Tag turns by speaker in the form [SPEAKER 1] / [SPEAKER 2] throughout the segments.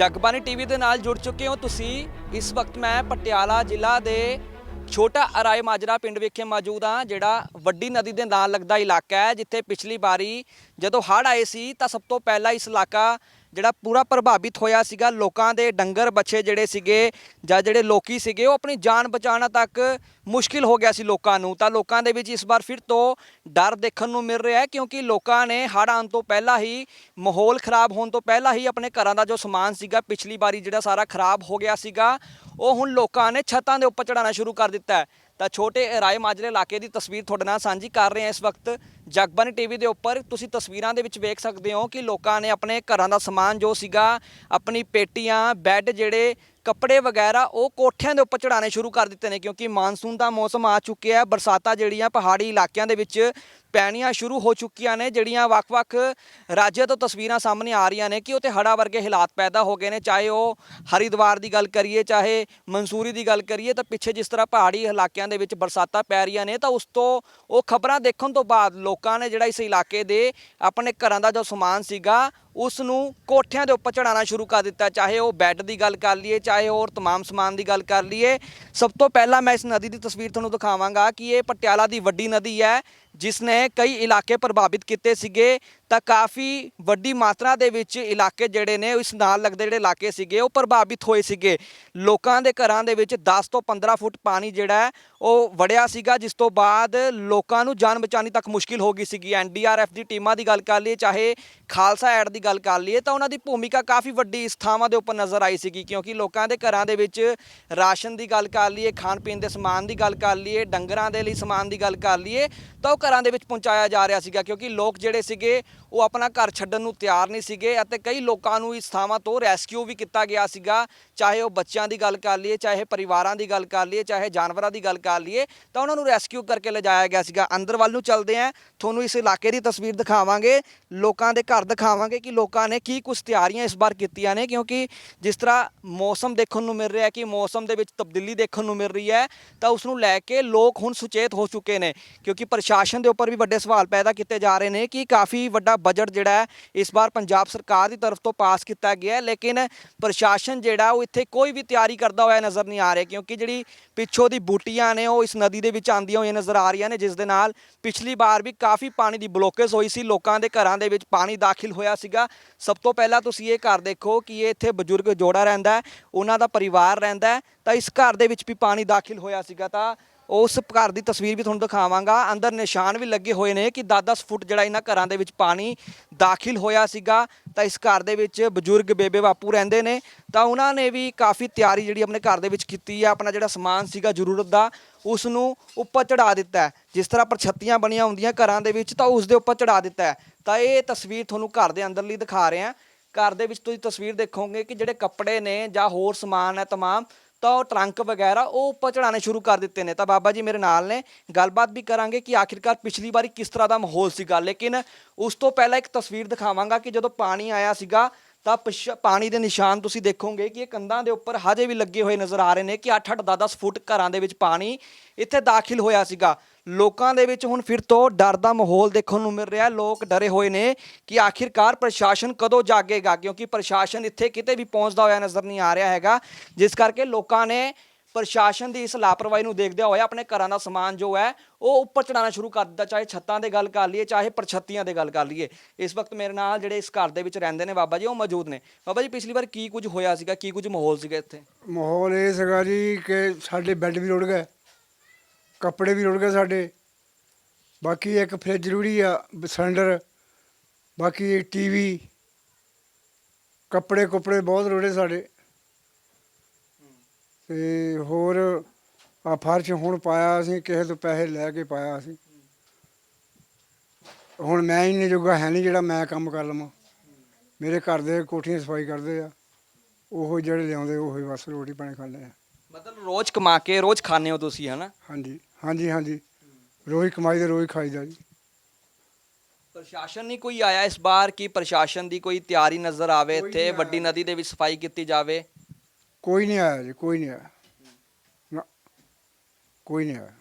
[SPEAKER 1] Jagbani TV ਦੇ ਨਾਲ ਜੁੜ ਚੁੱਕੇ ਹੋ ਤੁਸੀਂ। ਇਸ ਵਕਤ ਮੈਂ ਪਟਿਆਲਾ ਜ਼ਿਲ੍ਹਾ ਦੇ ਛੋਟਾ ਅਰਾਏ ਮਾਜਰਾ ਪਿੰਡ ਵਿਖੇ ਮੌਜੂਦ ਹਾਂ, ਜਿਹੜਾ ਵੱਡੀ ਨਦੀ ਦੇ ਨਾਲ ਲੱਗਦਾ ਇਲਾਕਾ ਹੈ, ਜਿੱਥੇ ਪਿਛਲੀ ਵਾਰੀ ਜਦੋਂ ਹੜ੍ਹ ਆਏ ਸੀ ਤਾਂ ਸਭ ਤੋਂ ਪਹਿਲਾਂ ਇਸ ਇਲਾਕਾ ਜਿਹੜਾ ਪੂਰਾ ਪ੍ਰਭਾਵਿਤ ਹੋਇਆ ਸੀਗਾ, ਲੋਕਾਂ ਦੇ ਡੰਗਰ ਬੱਚੇ ਜਿਹੜੇ ਸੀਗੇ ਜਾਂ ਜਿਹੜੇ ਲੋਕੀ ਸੀਗੇ, ਉਹ ਆਪਣੀ ਜਾਨ ਬਚਾਉਣਾ ਤੱਕ ਮੁਸ਼ਕਿਲ ਹੋ ਗਿਆ ਸੀ ਲੋਕਾਂ ਨੂੰ। ਤਾਂ ਲੋਕਾਂ ਦੇ ਵਿੱਚ ਇਸ ਵਾਰ ਫਿਰ ਤੋਂ ਡਰ ਦੇਖਣ ਨੂੰ ਮਿਲ ਰਿਹਾ ਹੈ, ਕਿਉਂਕਿ ਲੋਕਾਂ ਨੇ ਹੜ੍ਹ ਆਉਣ ਤੋਂ ਪਹਿਲਾਂ ਹੀ, ਮਾਹੌਲ ਖਰਾਬ ਹੋਣ ਤੋਂ ਪਹਿਲਾਂ ਹੀ ਆਪਣੇ ਘਰਾਂ ਦਾ ਜੋ ਸਮਾਨ ਸੀਗਾ, ਪਿਛਲੀ ਵਾਰੀ ਜਿਹੜਾ ਸਾਰਾ ਖਰਾਬ ਹੋ ਗਿਆ ਸੀਗਾ, ਉਹ ਹੁਣ ਲੋਕਾਂ ਨੇ ਛੱਤਾਂ ਦੇ ਉੱਪਰ ਚੜਾਉਣਾ ਸ਼ੁਰੂ ਕਰ ਦਿੱਤਾ ਹੈ। ਤਾਂ ਛੋਟੇ ਰਾਏ ਮਾਜਰੇ ਇਲਾਕੇ ਦੀ ਤਸਵੀਰ ਤੁਹਾਡੇ ਨਾਲ ਸਾਂਝੀ ਕਰ ਰਹੇ ਹਾਂ ਇਸ ਵਕਤ। ਜਗਬਾਨੀ ਟੀਵੀ ਦੇ ਉੱਪਰ ਤੁਸੀਂ ਤਸਵੀਰਾਂ ਦੇ ਵਿੱਚ ਵੇਖ ਸਕਦੇ ਹੋ ਕਿ ਲੋਕਾਂ ਨੇ ਆਪਣੇ ਘਰਾਂ ਦਾ ਸਮਾਨ ਜੋ ਸੀਗਾ, ਆਪਣੀ ਪੇਟੀਆਂ, ਬੈੱਡ ਜਿਹੜੇ, ਕੱਪੜੇ ਵਗੈਰਾ, ਉਹ ਕੋਠਿਆਂ ਦੇ ਉੱਪਰ ਚੜਾਉਣੇ ਸ਼ੁਰੂ ਕਰ ਦਿੱਤੇ ਨੇ ਕਿਉਂਕਿ ਮਾਨਸੂਨ ਦਾ ਮੌਸਮ ਆ ਚੁੱਕਿਆ ਹੈ, ਬਰਸਾਤਾਂ ਜਿਹੜੀਆਂ ਪਹਾੜੀ ਇਲਾਕਿਆਂ ਦੇ ਵਿੱਚ ਪੈਣੀਆਂ ਸ਼ੁਰੂ ਹੋ ਚੁੱਕੀਆਂ ਨੇ, ਜਿਹੜੀਆਂ ਵੱਖ-ਵੱਖ ਰਾਜਾਂ ਤੋਂ ਤਸਵੀਰਾਂ ਸਾਹਮਣੇ ਆ ਰਹੀਆਂ ਨੇ ਕਿ ਉੱਥੇ ਹੜ੍ਹਾਂ ਵਰਗੇ ਹਾਲਾਤ ਪੈਦਾ ਹੋ ਗਏ ਨੇ, ਚਾਹੇ ਉਹ ਹਰਿਦੁਆਰ ਦੀ ਗੱਲ ਕਰੀਏ, ਚਾਹੇ ਮਨਸੂਰੀ ਦੀ ਗੱਲ ਕਰੀਏ, ਤਾਂ ਪਿੱਛੇ ਜਿਸ ਤਰ੍ਹਾਂ ਪਹਾੜੀ ਇਲਾਕਿਆਂ ਦੇ ਵਿੱਚ ਬਰਸਾਤਾਂ ਪੈ ਰਹੀਆਂ ਨੇ, ਤਾਂ ਉਸ ਤੋਂ ਉਹ ਖਬਰਾਂ ਦੇਖਣ ਤੋਂ ਬਾਅਦ ਲੋਕ ਲੋਕਾਂ ਨੇ ਜਿਹੜਾ ਇਸ ਇਲਾਕੇ ਦੇ ਆਪਣੇ ਘਰਾਂ ਦਾ ਜੋ ਸਮਾਨ ਸੀਗਾ ਉਸ ਨੂੰ ਕੋਠਿਆਂ ਦੇ ਉੱਪਰ ਚੜਾਉਣਾ ਸ਼ੁਰੂ ਕਰ ਦਿੱਤਾ ਚਾਹੇ ਉਹ ਬੈੱਡ ਦੀ ਗੱਲ ਕਰ ਲਈਏ ਚਾਹੇ ਹੋਰ तमाम ਸਮਾਨ ਦੀ ਗੱਲ ਕਰ ਲਈਏ ਸਭ ਤੋਂ ਪਹਿਲਾਂ ਮੈਂ ਇਸ ਨਦੀ ਦੀ ਤਸਵੀਰ ਤੁਹਾਨੂੰ ਦਿਖਾਵਾਂਗਾ ਕਿ ਇਹ ਪਟਿਆਲਾ ਦੀ ਵੱਡੀ ਨਦੀ ਹੈ ਜਿਸ ਨੇ ਕਈ ਇਲਾਕੇ ਪ੍ਰਭਾਵਿਤ ਕੀਤੇ ਸੀਗੇ ਤਾਂ ਕਾਫੀ ਵੱਡੀ ਮਾਤਰਾ ਦੇ ਵਿੱਚ ਇਲਾਕੇ ਜਿਹੜੇ ਨੇ ਇਸ ਨਾਲ ਲੱਗਦੇ ਜਿਹੜੇ ਇਲਾਕੇ ਸੀਗੇ ਉਹ ਪ੍ਰਭਾਵਿਤ ਹੋਏ ਸੀਗੇ ਲੋਕਾਂ ਦੇ ਘਰਾਂ ਦੇ ਵਿੱਚ 10 ਤੋਂ 15 ਫੁੱਟ ਪਾਣੀ ਜਿਹੜਾ ਹੈ ਉਹ ਵੜਿਆ ਸੀਗਾ ਜਿਸ ਤੋਂ ਬਾਅਦ ਲੋਕਾਂ ਨੂੰ ਜਾਨ ਬਚਾਉਣੀ ਤੱਕ ਮੁਸ਼ਕਿਲ ਹੋ ਗਈ ਸੀਗੀ ਐਨਡੀਆਰਐਫ ਦੀ ਟੀਮਾਂ ਦੀ ਗੱਲ ਕਰ ਲਈਏ ਚਾਹੇ ਖਾਲਸਾ ਐਡ ਦੀ ਗੱਲ ਕਰ ਲਈਏ ਤਾਂ ਉਹਨਾਂ ਦੀ ਭੂਮਿਕਾ ਕਾਫੀ ਵੱਡੀ ਇਸ ਥਾਵਾਂ ਦੇ ਉੱਪਰ ਨਜ਼ਰ ਆਈ ਸੀਗੀ, ਕਿਉਂਕਿ ਲੋਕਾਂ ਦੇ ਘਰਾਂ ਦੇ ਵਿੱਚ ਰਾਸ਼ਨ ਦੀ ਗੱਲ ਕਰ ਲਈਏ ਖਾਣ ਪੀਣ ਦੇ ਸਮਾਨ ਦੀ ਗੱਲ ਕਰ ਲਈਏ, ਡੰਗਰਾਂ ਦੇ ਲਈ ਸਮਾਨ ਦੀ ਗੱਲ ਕਰ ਲਈਏ, ਤਾਂ ਉਹ ਘਰਾਂ ਦੇ ਵਿੱਚ ਪਹੁੰਚਾਇਆ ਜਾ ਰਿਹਾ ਸੀਗਾ, ਕਿਉਂਕਿ ਲੋਕ ਜਿਹੜੇ ਸੀਗੇ ਉਹ ਆਪਣਾ ਘਰ ਛੱਡਣ ਨੂੰ ਤਿਆਰ ਨਹੀਂ ਸੀਗੇ ਅਤੇ ਕਈ ਲੋਕਾਂ ਨੂੰ ਇਸ ਥਾਵਾਂ ਤੋਂ ਰੈਸਕਿਊ ਵੀ ਕੀਤਾ ਗਿਆ ਸੀਗਾ। ਚਾਹੇ ਉਹ ਬੱਚਿਆਂ ਦੀ ਗੱਲ ਕਰ ਲਈਏ, ਚਾਹੇ ਪਰਿਵਾਰਾਂ ਦੀ ਗੱਲ ਕਰ ਲਈਏ, ਚਾਹੇ ਜਾਨਵਰਾਂ ਦੀ ਗੱਲ ਕਰ ਲਈਏ, ਤਾਂ ਉਹਨਾਂ ਨੂੰ ਰੈਸਕਿਊ ਕਰਕੇ ਲਿਜਾਇਆ ਗਿਆ ਸੀਗਾ। ਅੰਦਰ ਵੱਲ ਨੂੰ ਚੱਲਦੇ ਆਂ। ਤੁਹਾਨੂੰ ਇਸ ਇਲਾਕੇ ਦੀ ਤਸਵੀਰ ਦਿਖਾਵਾਂਗੇ। ਲੋਕਾਂ ਦੇ ਘਰ ਦਿਖਾਵਾਂਗੇ ਕਿ ਲੋਕਾਂ ਨੇ ਕੀ ਕੁਝ ਤਿਆਰੀਆਂ ਇਸ ਵਾਰ ਕੀਤੀਆਂ ਨੇ, ਕਿਉਂਕਿ ਜਿਸ ਤਰ੍ਹਾਂ ਮੌਸਮ ਦੇਖਣ ਨੂੰ ਮਿਲ ਰਿਹਾ ਹੈ ਕਿ ਮੌਸਮ ਦੇ ਵਿੱਚ ਤਬਦੀਲੀ ਦੇਖਣ ਨੂੰ ਮਿਲ ਰਹੀ ਹੈ, ਤਾਂ ਉਸ ਨੂੰ ਲੈ ਕੇ ਲੋਕ ਹੁਣ ਸੁਚੇਤ ਹੋ ਚੁੱਕੇ ਨੇ, ਕਿਉਂਕਿ ਪ੍ਰਸ਼ਾਸਨ ਦੇ ਉੱਪਰ ਵੀ ਵੱਡੇ ਸਵਾਲ ਪੈਦਾ ਕੀਤੇ ਜਾ ਰਹੇ ਨੇ ਕਿ ਕਾਫੀ ਵੱਡਾ ਬਜਟ ਜਿਹੜਾ ਹੈ, ਇਸ ਵਾਰ ਪੰਜਾਬ ਸਰਕਾਰ ਦੀ ਤਰਫ ਤੋਂ ਪਾਸ ਕੀਤਾ ਗਿਆ ਹੈ, ਲੇਕਿਨ ਪ੍ਰਸ਼ਾਸਨ ਜਿਹੜਾ ਉਹ ਇੱਥੇ ਕੋਈ ਵੀ ਤਿਆਰੀ ਕਰਦਾ ਹੋਇਆ ਨਜ਼ਰ ਨਹੀਂ ਆ ਰਿਹਾ, ਕਿਉਂਕਿ ਜਿਹੜੀ ਪਿੱਛੋਂ ਦੀ ਬੂਟੀਆਂ ਨੇ, ਉਹ ਇਸ ਨਦੀ ਦੇ ਵਿੱਚ ਆਂਦੀਆਂ ਹੋਈਆਂ ਨਜ਼ਰ ਆ ਰਹੀਆਂ ਨੇ, ਜਿਸ ਦੇ ਨਾਲ ਪਿਛਲੀ ਵਾਰ ਵੀ ਕਾਫੀ ਪਾਣੀ ਦੀ ਬਲੋਕੇਜ ਹੋਈ ਸੀ, ਲੋਕਾਂ ਦੇ ਘਰਾਂ ਦੇ ਵਿੱਚ ਪਾਣੀ ਦਾਖਲ ਹੋਇਆ ਸੀਗਾ। ਸਭ ਤੋਂ ਪਹਿਲਾਂ ਤੁਸੀਂ ਇਹ ਘਰ ਦੇਖੋ ਕਿ ਇਹ ਇੱਥੇ ਬਜ਼ੁਰਗ ਜੋੜਾ ਰਹਿੰਦਾ ਹੈ, ਉਹਨਾਂ ਦਾ ਪਰਿਵਾਰ ਰਹਿੰਦਾ ਹੈ, ਤਾਂ ਇਸ ਘਰ ਦੇ ਵਿੱਚ ਵੀ ਪਾਣੀ ਦਾਖਲ ਹੋਇਆ ਸੀਗਾ, ਤਾਂ ਉਸ ਘਰ ਦੀ ਤਸਵੀਰ ਵੀ ਤੁਹਾਨੂੰ ਦਿਖਾਵਾਂਗਾ। ਅੰਦਰ ਨਿਸ਼ਾਨ ਵੀ ਲੱਗੇ ਹੋਏ ਨੇ ਕਿ 10-10 ਫੁੱਟ ਜਿਹੜਾ ਇਹਨਾਂ ਘਰਾਂ ਦੇ ਵਿੱਚ ਪਾਣੀ ਦਾਖਲ ਹੋਇਆ ਸੀਗਾ। ਤਾਂ ਇਸ ਘਰ ਦੇ ਵਿੱਚ ਬਜ਼ੁਰਗ ਬੇਬੇ ਬਾਪੂ ਰਹਿੰਦੇ ਨੇ। ਤਾਂ ਉਹਨਾਂ ਨੇ ਵੀ ਕਾਫੀ ਤਿਆਰੀ ਜਿਹੜੀ ਆਪਣੇ ਘਰ ਦੇ ਵਿੱਚ ਕੀਤੀ ਹੈ ਆਪਣਾ ਜਿਹੜਾ ਸਮਾਨ ਸੀਗਾ ਜ਼ਰੂਰਤ ਦਾ ਉਸ ਨੂੰ ਉੱਪਰ ਚੜਾ ਦਿੱਤਾ ਹੈ। ਜਿਸ ਤਰ੍ਹਾਂ ਪਰਛੱਤੀਆਂ ਬਣੀਆਂ ਹੁੰਦੀਆਂ ਘਰਾਂ ਦੇ ਵਿੱਚ, ਤਾਂ ਉਸ ਦੇ ਉੱਪਰ ਚੜਾ ਦਿੱਤਾ ਹੈ। ਤਾਂ ਇਹ ਤਸਵੀਰ ਤੁਹਾਨੂੰ ਘਰ ਦੇ ਅੰਦਰਲੀ ਦਿਖਾ ਰਹੇ। ਹਾਂ ਘਰ ਦੇ ਵਿੱਚ ਤੁਸੀਂ ਤਸਵੀਰ ਦੇਖੋਗੇ ਕਿ ਜਿਹੜੇ ਕੱਪੜੇ ਨੇ ਜਾਂ ਹੋਰ ਸਮਾਨ ਹੈ ਤਮਾਮ ਤਾਂ ਉਹ ਟਰੰਕ ਵਗੈਰਾ ਉਹ ਉੱਪਰ ਚੜਾਉਣੇ ਸ਼ੁਰੂ ਕਰ ਦਿੱਤੇ ਨੇ। ਤਾਂ ਬਾਬਾ ਜੀ ਮੇਰੇ ਨਾਲ ਨੇ, ਗੱਲਬਾਤ ਵੀ ਕਰਾਂਗੇ ਕਿ ਆਖਿਰਕਾਰ ਪਿਛਲੀ ਵਾਰੀ ਕਿਸ ਤਰ੍ਹਾਂ ਦਾ ਮਾਹੌਲ ਸੀਗਾ। ਲੇਕਿਨ ਉਸ ਤੋਂ ਪਹਿਲਾਂ ਇੱਕ ਤਸਵੀਰ ਦਿਖਾਵਾਂਗਾ ਕਿ ਜਦੋਂ ਪਾਣੀ ਆਇਆ ਸੀਗਾ, ਤਾਂ ਪਿਛ- ਪਾਣੀ ਦੇ ਨਿਸ਼ਾਨ ਤੁਸੀਂ ਦੇਖੋਗੇ ਕਿ ਇਹ ਕੰਧਾਂ ਦੇ ਉੱਪਰ ਹਜੇ ਵੀ ਲੱਗੇ ਹੋਏ ਨਜ਼ਰ ਆ ਰਹੇ ਨੇ ਕਿ 8-8 10-10 ਫੁੱਟ ਘਰਾਂ ਦੇ ਵਿੱਚ ਪਾਣੀ ਇੱਥੇ ਦਾਖਲ ਹੋਇਆ ਸੀਗਾ। ਲੋਕਾਂ ਦੇ ਵਿੱਚ ਹੁਣ ਫਿਰ ਤੋਂ ਡਰ ਦਾ ਮਾਹੌਲ ਦੇਖਣ ਨੂੰ ਮਿਲ ਰਿਹਾ। ਲੋਕ ਡਰੇ ਹੋਏ ਨੇ ਕਿ ਆਖਿਰਕਾਰ ਪ੍ਰਸ਼ਾਸਨ ਕਦੋਂ ਜਾਗੇਗਾ, ਕਿਉਂਕਿ ਪ੍ਰਸ਼ਾਸਨ ਇੱਥੇ ਕਿਤੇ ਵੀ ਪਹੁੰਚਦਾ ਹੋਇਆ ਨਜ਼ਰ ਨਹੀਂ ਆ ਰਿਹਾ ਹੈਗਾ। ਜਿਸ ਕਰਕੇ ਲੋਕਾਂ ਨੇ ਪ੍ਰਸ਼ਾਸਨ ਦੀ ਇਸ ਲਾਪਰਵਾਹੀ ਨੂੰ ਦੇਖਦਿਆਂ ਹੋਇਆ ਆਪਣੇ ਘਰਾਂ ਦਾ ਸਮਾਨ ਜੋ ਹੈ, ਉਹ ਉੱਪਰ ਚੜਾਉਣਾ ਸ਼ੁਰੂ ਕਰ ਦਿੱਤਾ। ਚਾਹੇ ਛੱਤਾਂ ਦੇ ਗੱਲ ਕਰ ਲਈਏ, ਚਾਹੇ ਪਰਛੱਤੀਆਂ ਦੇ ਗੱਲ ਕਰ ਲਈਏ। ਇਸ ਵਕਤ ਮੇਰੇ ਨਾਲ ਜਿਹੜੇ ਇਸ ਘਰ ਦੇ ਵਿੱਚ ਰਹਿੰਦੇ ਨੇ ਬਾਬਾ ਜੀ, ਉਹ ਮੌਜੂਦ ਨੇ। ਬਾਬਾ ਜੀ, ਪਿਛਲੀ ਵਾਰ ਕੀ ਕੁਝ ਹੋਇਆ ਸੀਗਾ? ਕੀ ਕੁਝ ਮਾਹੌਲ ਸੀਗਾ ਇੱਥੇ?
[SPEAKER 2] ਮਾਹੌਲ ਇਹ ਸੀਗਾ ਜੀ ਕਿ ਸਾਡੇ ਬੈੱਡ ਵੀ ਰੁੜ ਗਏ। ਕੱਪੜੇ ਵੀ ਰੁੜ ਗਏ ਸਾਡੇ। ਬਾਕੀ ਇੱਕ ਫ੍ਰਿਜ ਜ਼ਰੂਰੀ ਆ ਸਿਲੰਡਰ ਬਾਕੀ ਟੀਵੀ ਕੱਪੜੇ ਕੁੱਪੜੇ ਬਹੁਤ ਰੁੜੇ ਸਾਡੇ। ਤੇ ਹੋਰ ਆ ਫਰਸ਼ ਹੁਣ ਪਾਇਆ ਅਸੀਂ ਕਿਸੇ ਤੋਂ ਪੈਸੇ ਲੈ ਕੇ ਪਾਇਆ ਅਸੀਂ। ਹੁਣ ਮੈਂ ਹੀ ਨਹੀਂ ਜੋਗਾ ਹੈ ਨਹੀਂ ਜਿਹੜਾ ਮੈਂ ਕੰਮ ਕਰ ਲਵਾਂ। ਮੇਰੇ ਘਰ ਦੇ ਕੋਠੀਆਂ ਸਫ਼ਾਈ ਕਰਦੇ ਆ। ਉਹੋ ਜਿਹੜੇ ਲਿਆਉਂਦੇ ਉਹੋ ਹੀ ਬਸ ਰੋਟੀ ਪਾਣੀ ਖਾਂਦੇ ਆ।
[SPEAKER 1] ਮਤਲਬ ਰੋਜ਼ ਕਮਾ ਕੇ ਰੋਜ਼ ਖਾਣੇ ਹੋ ਤੁਸੀਂ ਹਨਾ?
[SPEAKER 2] ਹਾਂਜੀ। ਹਾਂਜੀ ਹਾਂਜੀ। ਰੋਜ਼ ਕਮਾਈ ਦੇ ਰੋਜ਼ ਖਾਈਦਾ ਜੀ।
[SPEAKER 1] ਪ੍ਰਸ਼ਾਸਨ ਨਹੀਂ ਕੋਈ ਆਇਆ ਇਸ ਵਾਰ ਕੀ ਪ੍ਰਸ਼ਾਸਨ ਦੀ ਕੋਈ ਤਿਆਰੀ ਨਜ਼ਰ ਆਵੇ
[SPEAKER 2] ਕੋਈ
[SPEAKER 1] ਇੱਥੇ
[SPEAKER 2] ਨਹੀਂ
[SPEAKER 1] ਵੱਡੀ ਨਦੀ ਦੇ ਵਿੱਚ ਸਫ਼ਾਈ ਕੀਤੀ ਜਾਵੇ?
[SPEAKER 2] ਕੋਈ ਨਹੀਂ ਆਇਆ ਜੀ ਕੋਈ ਨਹੀਂ ਆਇਆ। ਨਾ ਕੋਈ ਨਹੀਂ ਆਇਆ।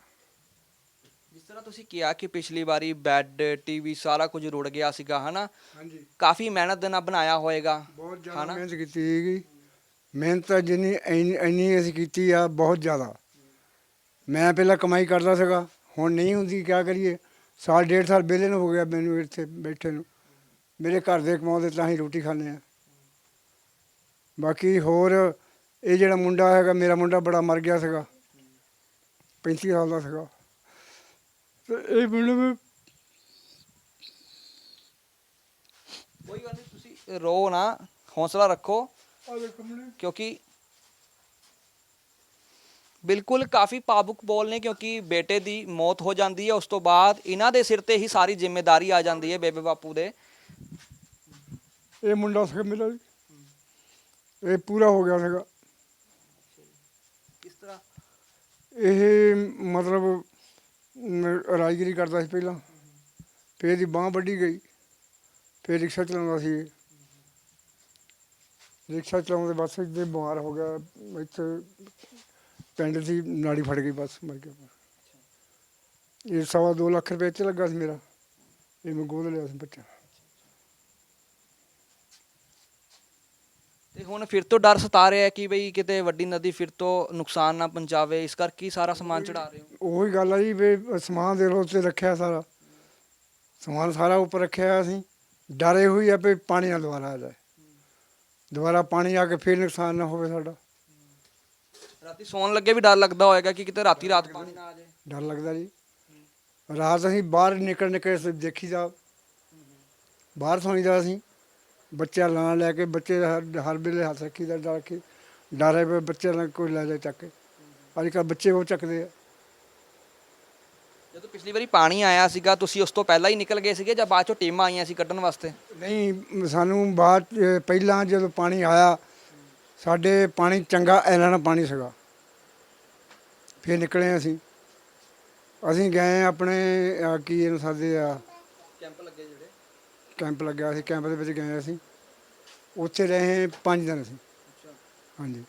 [SPEAKER 1] ਜਿਸ ਤਰ੍ਹਾਂ ਤੁਸੀਂ ਕਿਹਾ ਕਿ ਪਿਛਲੀ ਵਾਰੀ ਬੈੱਡ ਟੀਵੀ ਸਾਰਾ ਕੁਝ ਰੁੜ ਗਿਆ ਸੀਗਾ ਹਨਾ?
[SPEAKER 2] ਹਾਂਜੀ।
[SPEAKER 1] ਕਾਫੀ ਮਿਹਨਤ ਦੇ ਨਾਲ ਬਣਾਇਆ ਹੋਏਗਾ
[SPEAKER 2] ਬਹੁਤ ਜ਼ਿਆਦਾ? ਮਿਹਨਤ ਕੀਤੀ ਸੀਗੀ। ਮਿਹਨਤ ਤਾਂ ਜਿੰਨੀ ਇੰਨੀ ਇੰਨੀ ਅਸੀਂ ਕੀਤੀ ਆ ਬਹੁਤ ਜ਼ਿਆਦਾ। ਮੈਂ ਪਹਿਲਾਂ ਕਮਾਈ ਕਰਦਾ ਸੀਗਾ ਹੁਣ ਨਹੀਂ ਹੁੰਦੀ ਕਿਆ ਕਰੀਏ? ਸਾਲ ਡੇਢ ਸਾਲ ਵਿਹਲੇ ਨੂੰ ਹੋ ਗਿਆ ਮੈਨੂੰ ਇੱਥੇ ਬੈਠੇ ਨੂੰ। ਮੇਰੇ ਘਰ ਦੇ ਕਮਾਉਂਦੇ ਤਾਂ ਹੀ ਰੋਟੀ ਖਾਂਦੇ ਆ। ਬਾਕੀ ਹੋਰ ਇਹ ਜਿਹੜਾ ਮੁੰਡਾ ਹੈਗਾ ਮੇਰਾ ਮੁੰਡਾ ਬੜਾ ਮਰ ਗਿਆ ਸੀਗਾ। 35 ਸਾਲ ਦਾ ਸੀਗਾ। ਤੇ ਇਹ ਮੁੰਡੇ ਨੂੰ
[SPEAKER 1] ਕੋਈ ਗੱਲ ਨਹੀਂ ਤੁਸੀਂ ਰੋ ਨਾ ਹੌਸਲਾ ਰੱਖੋ। ਕਿਉਂਕਿ ਬਿਲਕੁਲ ਕਾਫੀ ਭਾਵੁਕ ਬੋਲ ਨੇ ਕਿਉਂਕਿ ਬੇਟੇ ਦੀ ਮੌਤ ਹੋ ਜਾਂਦੀ ਹੈ ਉਸ ਤੋਂ ਬਾਅਦ ਇਹਨਾਂ ਦੇ ਸਿਰ ਤੇ ਹੀ ਸਾਰੀ ਜ਼ਿੰਮੇਵਾਰੀ ਆ ਜਾਂਦੀ ਹੈ ਬੇਬੇ ਬਾਪੂ ਦੇ।
[SPEAKER 2] ਇਹ ਮੁੰਡਾ ਮੇਰਾ ਜੀ। ਇਹ ਪੂਰਾ ਹੋ ਗਿਆ ਸੀਗਾ।
[SPEAKER 1] ਕਿਸ ਤਰ੍ਹਾਂ?
[SPEAKER 2] ਇਹ ਮਤਲਬ ਰਾਜਗੀਰੀ ਕਰਦਾ ਸੀ ਪਹਿਲਾਂ। ਫਿਰ ਇਹਦੀ ਬਾਹ ਵੱਢੀ ਗਈ। ਫਿਰ ਰਿਕਸ਼ਾ ਚਲਾਉਂਦਾ ਸੀ। ਰਿਕਸ਼ਾ ਚਲਾਉਂਦੇ ਬਸ ਇੱਥੇ ਬਿਮਾਰ ਹੋ ਗਿਆ ਇੱਥੇ ਪਿੰਡ ਦੀ ਨਾੜੀ ਫੜ ਗਈ ਬਸ ਮਰ ਗਿਆ। ਇਹ ਸਵਾ ਦੋ ਲੱਖ ਰੁਪਏ ਚ ਲੱਗਾ ਸੀ ਮੇਰਾ। ਇਹ ਮੈਂ ਗੋਦ ਲਿਆ ਸੀ ਬੱਚਾ
[SPEAKER 1] ਤੇ ਹੁਣ ਫਿਰ ਤੋਂ ਡਰ ਸਤਾ ਰਿਹਾ ਹੈ ਕਿ ਬਈ ਕਿਤੇ ਵੱਡੀ ਨਦੀ ਫਿਰ ਤੋਂ ਨੁਕਸਾਨ ਨਾ ਪਹੁੰਚਾਵੇ ਇਸ ਕਰਕੇ ਹੀ ਸਾਰਾ ਸਮਾਨ ਚੜਾ ਰਹੇ ਹੋ?
[SPEAKER 2] ਉਹੀ ਗੱਲ ਆ ਜੀ ਵੀ ਸਮਾਨ ਦੇ ਰੋਜ਼ ਤੇ ਰੱਖਿਆ ਸਾਰਾ। ਸਮਾਨ ਸਾਰਾ ਉੱਪਰ ਰੱਖਿਆ ਹੋਇਆ ਸੀ। ਡਰੇ ਹੋਈ ਆ ਵੀ ਪਾਣੀ ਨਾ ਦੁਬਾਰਾ ਆ ਜਾਏ। ਦੁਬਾਰਾ ਪਾਣੀ ਆ ਕੇ ਫਿਰ ਨੁਕਸਾਨ ਨਾ ਹੋਵੇ ਸਾਡਾ।
[SPEAKER 1] ਰਾਤੀ ਸੌਣ ਲੱਗੇ ਵੀ ਡਰ ਲੱਗਦਾ ਹੋਏਗਾ ਕਿ ਕਿਤੇ ਰਾਤੀ ਰਾਤ ਪਾਣੀ ਨਾ ਆ ਜਾਏ।
[SPEAKER 2] ਡਰ ਲੱਗਦਾ ਜੀ। ਰਾਤ ਅਸੀਂ ਬਾਹਰ ਨਿਕਲ ਨਿਕਲ ਕੇ ਦੇਖੀ ਜਾ ਬਾਹਰ ਸੌਂਈਦਾ ਅਸੀਂ। ਬੱਚਿਆਂ ਨਾਲ ਲੈ ਕੇ ਬੱਚੇ ਹਰ ਹਰ ਵੇਲੇ ਹੱਥ ਰੱਖੀਦਾ ਡਰ ਕੇ। ਡਰੇ ਪਏ ਬੱਚੇ ਨਾਲ ਕੋਈ ਲੈ ਜਾ ਚੱਕ ਕੇ। ਅੱਜ ਕੱਲ੍ਹ ਬੱਚੇ ਉਹ ਚੱਕਦੇ ਆ।
[SPEAKER 1] ਜਦੋਂ ਪਿਛਲੀ ਵਾਰੀ ਪਾਣੀ ਆਇਆ ਸੀਗਾ ਤੁਸੀਂ ਉਸ ਤੋਂ ਪਹਿਲਾਂ ਹੀ ਨਿਕਲ ਗਏ ਸੀਗੇ ਜਾਂ ਬਾਅਦ ਚੋਂ ਟੀਮਾਂ ਆਈਆਂ ਸੀ ਕੱਢਣ ਵਾਸਤੇ?
[SPEAKER 2] ਨਹੀਂ ਸਾਨੂੰ ਬਾਅਦ 'ਚ ਪਹਿਲਾਂ ਜਦੋਂ ਪਾਣੀ ਆਇਆ ਸਾਡੇ ਪਾਣੀ ਚੰਗਾ ਐਲਾਨਾ ਪਾਣੀ ਸੀਗਾ। ਫਿਰ ਨਿਕਲੇ ਅਸੀਂ। ਅਸੀਂ ਗਏ ਆਪਣੇ ਕੀ ਇਹਨੂੰ ਸਾਦੇ ਆ?
[SPEAKER 1] ਕੈਂਪ ਲੱਗੇ ਜਿਹੜੇ?
[SPEAKER 2] ਕੈਂਪ ਲੱਗਿਆ ਸੀ ਕੈਂਪ ਦੇ ਵਿੱਚ ਗਏ ਅਸੀਂ। ਉੱਥੇ ਰਹੇ ਪੰਜ ਦਿਨ ਅਸੀਂ। ਹਾਂਜੀ।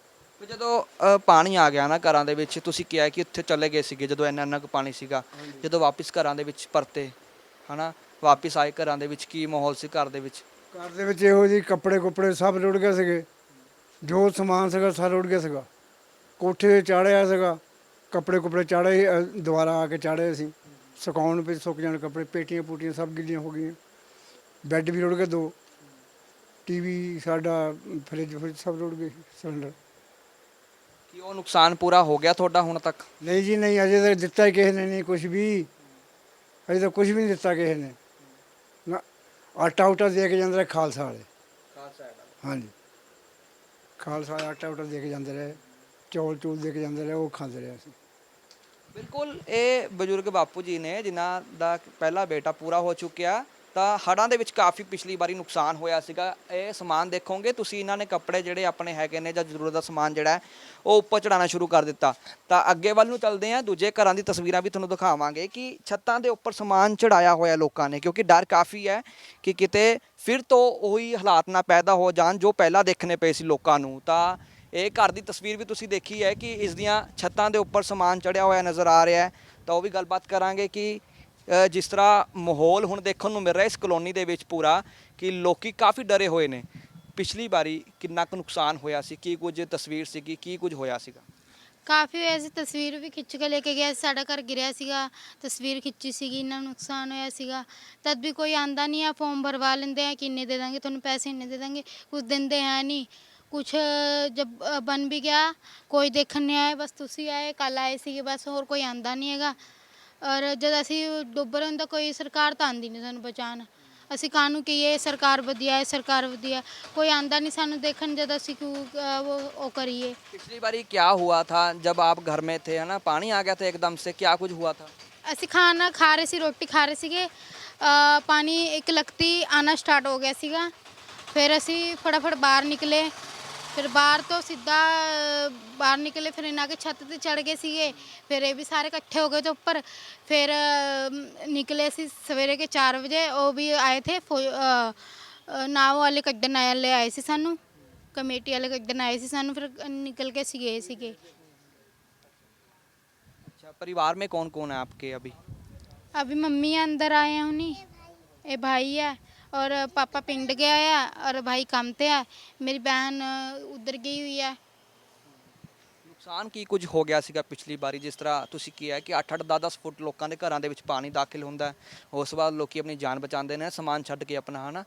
[SPEAKER 1] ਜਦੋਂ ਅ, ਪਾਣੀ ਆ ਗਿਆ ਨਾ ਘਰਾਂ ਦੇ ਵਿੱਚ ਤੁਸੀਂ ਕਿਹਾ ਕਿ ਉੱਥੇ ਚਲੇ ਗਏ ਸੀਗੇ ਜਦੋਂ ਇੰਨਾ ਇੰਨਾ ਕੁ ਪਾਣੀ ਸੀਗਾ। ਜਦੋਂ ਵਾਪਸ ਘਰਾਂ ਦੇ ਵਿੱਚ ਪਰਤੇ ਹਨਾ? ਵਾਪਸ ਆਏ ਘਰਾਂ ਦੇ ਵਿੱਚ ਕੀ ਮਾਹੌਲ ਸੀ ਘਰ ਦੇ ਵਿੱਚ?
[SPEAKER 2] ਘਰ ਦੇ ਵਿੱਚ ਇਹੋ ਜਿਹੇ ਕੱਪੜੇ ਕੁਪੜੇ ਸਭ ਰੁੜ ਗਏ ਸੀਗੇ। ਜੋ ਸਮਾਨ ਸੀਗਾ ਸਾਰਾ ਰੁੜ ਗਿਆ ਸੀਗਾ। ਕੋਠੇ ਤੇ ਚਾੜਿਆ ਸੀਗਾ। ਕੱਪੜੇ ਕੁਪੜੇ ਚਾੜੇ ਅ, ਦੁਬਾਰਾ ਆ ਕੇ ਚਾੜੇ ਅਸੀਂ ਸੁਕਾਉਣ ਵਿੱਚ ਸੁੱਕ ਜਾਣ ਕੱਪੜੇ ਪੇਟੀਆਂ ਪੂਟੀਆਂ ਸਭ ਗਿੱਲੀਆਂ ਹੋ ਗਈਆਂ। ਬੈੱਡ ਵੀ ਰੁੜ ਗਏ ਦੋ। ਟੀਵੀ ਸਾਡਾ ਫਰਿੱਜ ਫਰਿੱਜ ਸਭ ਰੁੜ ਗਏ ਸਿਲੰਡਰ।
[SPEAKER 1] ਕੀ ਉਹ ਨੁਕਸਾਨ ਪੂਰਾ ਹੋ ਗਿਆ ਤੁਹਾਡਾ ਹੁਣ ਤੱਕ?
[SPEAKER 2] ਨਹੀਂ ਜੀ ਨਹੀਂ ਅਜੇ ਤੱਕ ਦਿੱਤਾ ਹੀ ਕਿਸੇ ਨੇ ਨਹੀਂ ਕੁਝ ਵੀ। ਅਜੇ ਤੱਕ ਕੁਝ ਵੀ ਨਹੀਂ ਦਿੱਤਾ ਕਿਸੇ ਨੇ। ਨਾ ਆਟਾ ਉਟਾ ਦੇ ਕੇ ਜਾਂਦੇ ਰਹੇ ਖਾਲਸਾ ਵਾਲੇ। ਹਾਂਜੀ। ਖਾਲਸਾ ਆਟਾ ਉਟਾ ਦੇ ਕੇ ਜਾਂਦੇ ਰਹੇ, ਚੌਲ ਚੂਲ ਦੇ ਕੇ ਜਾਂਦੇ ਰਹੇ, ਉਹ ਖਾਂਦੇ ਰਹੇ ਅਸੀਂ।
[SPEAKER 1] ਬਿਲਕੁਲ, ਇਹ ਬਜ਼ੁਰਗ ਬਾਪੂ ਜੀ ਨੇ ਜਿਨ੍ਹਾਂ ਦਾ ਪਹਿਲਾ ਬੇਟਾ ਪੂਰਾ ਹੋ ਚੁੱਕਿਆ ਤਾਂ ਹੜ੍ਹਾਂ ਦੇ ਵਿੱਚ ਕਾਫੀ ਪਿਛਲੀ ਵਾਰੀ ਨੁਕਸਾਨ ਹੋਇਆ ਸੀਗਾ। ਇਹ ਸਮਾਨ ਦੇਖੋਗੇ, ਤੁਸੀਂ ਇਹਨਾਂ ਨੇ ਕੱਪੜੇ ਜਿਹੜੇ ਆਪਣੇ ਹੈਗੇ ਨੇ ਜਾਂ ਜ਼ਰੂਰਤ ਦਾ ਸਮਾਨ ਜਿਹੜਾ ਉਹ ਉੱਪਰ ਚੜਾਉਣਾ ਸ਼ੁਰੂ ਕਰ ਦਿੱਤਾ। ਤਾਂ ਅੱਗੇ ਵੱਲ ਨੂੰ ਚੱਲਦੇ ਹਾਂ, ਦੂਜੇ ਘਰਾਂ ਦੀ ਤਸਵੀਰਾਂ ਵੀ ਤੁਹਾਨੂੰ ਦਿਖਾਵਾਂਗੇ ਕਿ ਛੱਤਾਂ ਦੇ ਉੱਪਰ ਸਮਾਨ ਚੜਾਇਆ ਹੋਇਆ ਲੋਕਾਂ ਨੇ, ਕਿਉਂਕਿ ਡਰ ਕਾਫੀ ਹੈ ਕਿ ਕਿਤੇ ਫਿਰ ਤੋਂ ਉਹੀ ਹਾਲਾਤ ਨਾ ਪੈਦਾ ਹੋ ਜਾਣ ਜੋ ਪਹਿਲਾਂ ਦੇਖਣੇ ਪਏ ਸੀ ਲੋਕਾਂ ਨੂੰ। ਤਾਂ ਇਹ ਘਰ ਦੀ ਤਸਵੀਰ ਵੀ ਤੁਸੀਂ ਦੇਖੀ ਹੈ ਕਿ ਇਸ ਦੀਆਂ ਛੱਤਾਂ ਦੇ ਉੱਪਰ ਸਮਾਨ ਚੜਿਆ ਹੋਇਆ ਨਜ਼ਰ ਆ ਰਿਹਾ ਹੈ। ਤਾਂ ਉਹ ਵੀ ਗੱਲਬਾਤ ਕਰਾਂਗੇ ਕਿ ਜਿਸ ਤਰ੍ਹਾਂ ਮਾਹੌਲ ਹੁਣ ਦੇਖਣ ਨੂੰ ਮਿਲ ਰਿਹਾ ਇਸ ਕਲੋਨੀ ਦੇ ਵਿੱਚ ਪੂਰਾ ਕਿ ਲੋਕੀ ਕਾਫੀ ਡਰੇ ਹੋਏ ਨੇ। ਪਿਛਲੀ ਵਾਰੀ ਕਿੰਨਾ ਕੁ ਨੁਕਸਾਨ ਹੋਇਆ ਸੀ ਕੀ ਕੁਝ ਤਸਵੀਰ ਸੀਗੀ ਕੀ ਕੁਝ ਹੋਇਆ ਸੀਗਾ?
[SPEAKER 3] ਕਾਫੀ ਹੋਇਆ ਤਸਵੀਰ ਵੀ ਖਿੱਚ ਕੇ ਲੈ ਕੇ ਗਿਆ ਸੀ ਸਾਡਾ ਘਰ ਗਿਰਿਆ ਸੀਗਾ ਤਸਵੀਰ ਖਿੱਚੀ ਸੀਗੀ ਇੰਨਾ ਨੁਕਸਾਨ ਹੋਇਆ ਸੀਗਾ। ਤਦ ਵੀ ਕੋਈ ਆਂਦਾ ਨਹੀਂ ਆ ਫਾਰਮ ਭਰਵਾ ਲੈਂਦੇ ਆ ਕਿ ਇੰਨੇ ਦੇ ਦਾਂਗੇ ਤੁਹਾਨੂੰ ਪੈਸੇ ਇੰਨੇ ਦੇ ਦਾਂਗੇ ਕੁਝ ਦਿੰਦੇ ਹੈ ਨਹੀਂ ਕੁਛ ਜਬ ਅ, ਬਨ ਵੀ ਗਿਆ ਕੋਈ ਦੇਖਣ ਨਹੀਂ ਆਇਆ ਬਸ ਤੁਸੀਂ ਆਏ ਕੱਲ ਆਏ ਸੀਗੇ ਬਸ ਹੋਰ ਕੋਈ ਆਂਦਾ ਨਹੀਂ ਹੈਗਾ। ਔਰ ਜਦ ਅਸੀਂ ਡੁੱਬ ਰਹੇ ਹੁੰਦਾ ਕੋਈ ਸਰਕਾਰ ਤਾਂ ਆਂਦੀ ਨਹੀਂ ਸਾਨੂੰ ਬਚਾਉਣ ਅਸੀਂ ਕਾਹਨੂੰ ਕਹੀਏ ਸਰਕਾਰ ਵਧੀਆ ਹੈ ਸਰਕਾਰ ਵਧੀਆ ਕੋਈ ਆਂਦਾ ਨਹੀਂ ਸਾਨੂੰ ਦੇਖਣ ਜਦ ਅਸੀਂ ਕਿਉਂ ਅ, ਉਹ ਉਹ ਕਰੀਏ
[SPEAKER 1] पिछली बारी क्या हुआ था जब आप घर में थे है ना पानी आ गया था एकदम से क्या कुछ हुआ था
[SPEAKER 3] ਅਸੀਂ ਖਾਣਾ ਖਾ ਰਹੇ ਸੀ ਰੋਟੀ ਖਾ ਰਹੇ ਸੀਗੇ ਅ, ਪਾਣੀ ਇੱਕ ਲਖਤੀ ਆਣਾ ਸਟਾਰਟ ਹੋ ਗਿਆ ਸੀਗਾ ਫਿਰ ਅਸੀਂ ਫਟਾਫਟ ਬਾਹਰ ਨਿਕਲੇ फिर बहर तो सीधा बहर निकले फिर इन्हें छत से चढ़ गए सी फिर ये भी सारे कट्ठे हो गए तो उपर फिर निकले सी सवेरे के चार बजे वह भी आए थे फो नाव वाले कड्डन आए आए थे सानू। कमेटी वाले कड्डन आए थे सू फिर निकल के गए सी
[SPEAKER 1] अच्छा परिवार में कौन कौन है आपके अभी?
[SPEAKER 3] अभी मम्मी अंदर आए हैं उन्हीं। ये भाई है। और पापा पिंड गया है और भाई काम पे है मेरी बहन अ, उधर गई हुई है
[SPEAKER 1] ਨੁਕਸਾਨ ਕੀ ਕੁਝ ਹੋ ਗਿਆ ਸੀਗਾ ਪਿਛਲੀ ਵਾਰੀ ਜਿਸ ਤਰ੍ਹਾਂ ਤੁਸੀਂ ਕਿਹਾ ਕਿ 8-8 10-10 ਫੁੱਟ ਲੋਕਾਂ ਦੇ ਘਰਾਂ ਦੇ ਵਿੱਚ ਪਾਣੀ ਦਾਖਲ ਹੁੰਦਾ ਹੈ। ਉਸ ਤੋਂ ਬਾਅਦ ਲੋਕੀ ਆਪਣੀ ਜਾਨ ਬਚਾਉਂਦੇ ਨੇ ਸਮਾਨ ਛੱਡ ਕੇ ਆਪਣਾ ਹਨਾ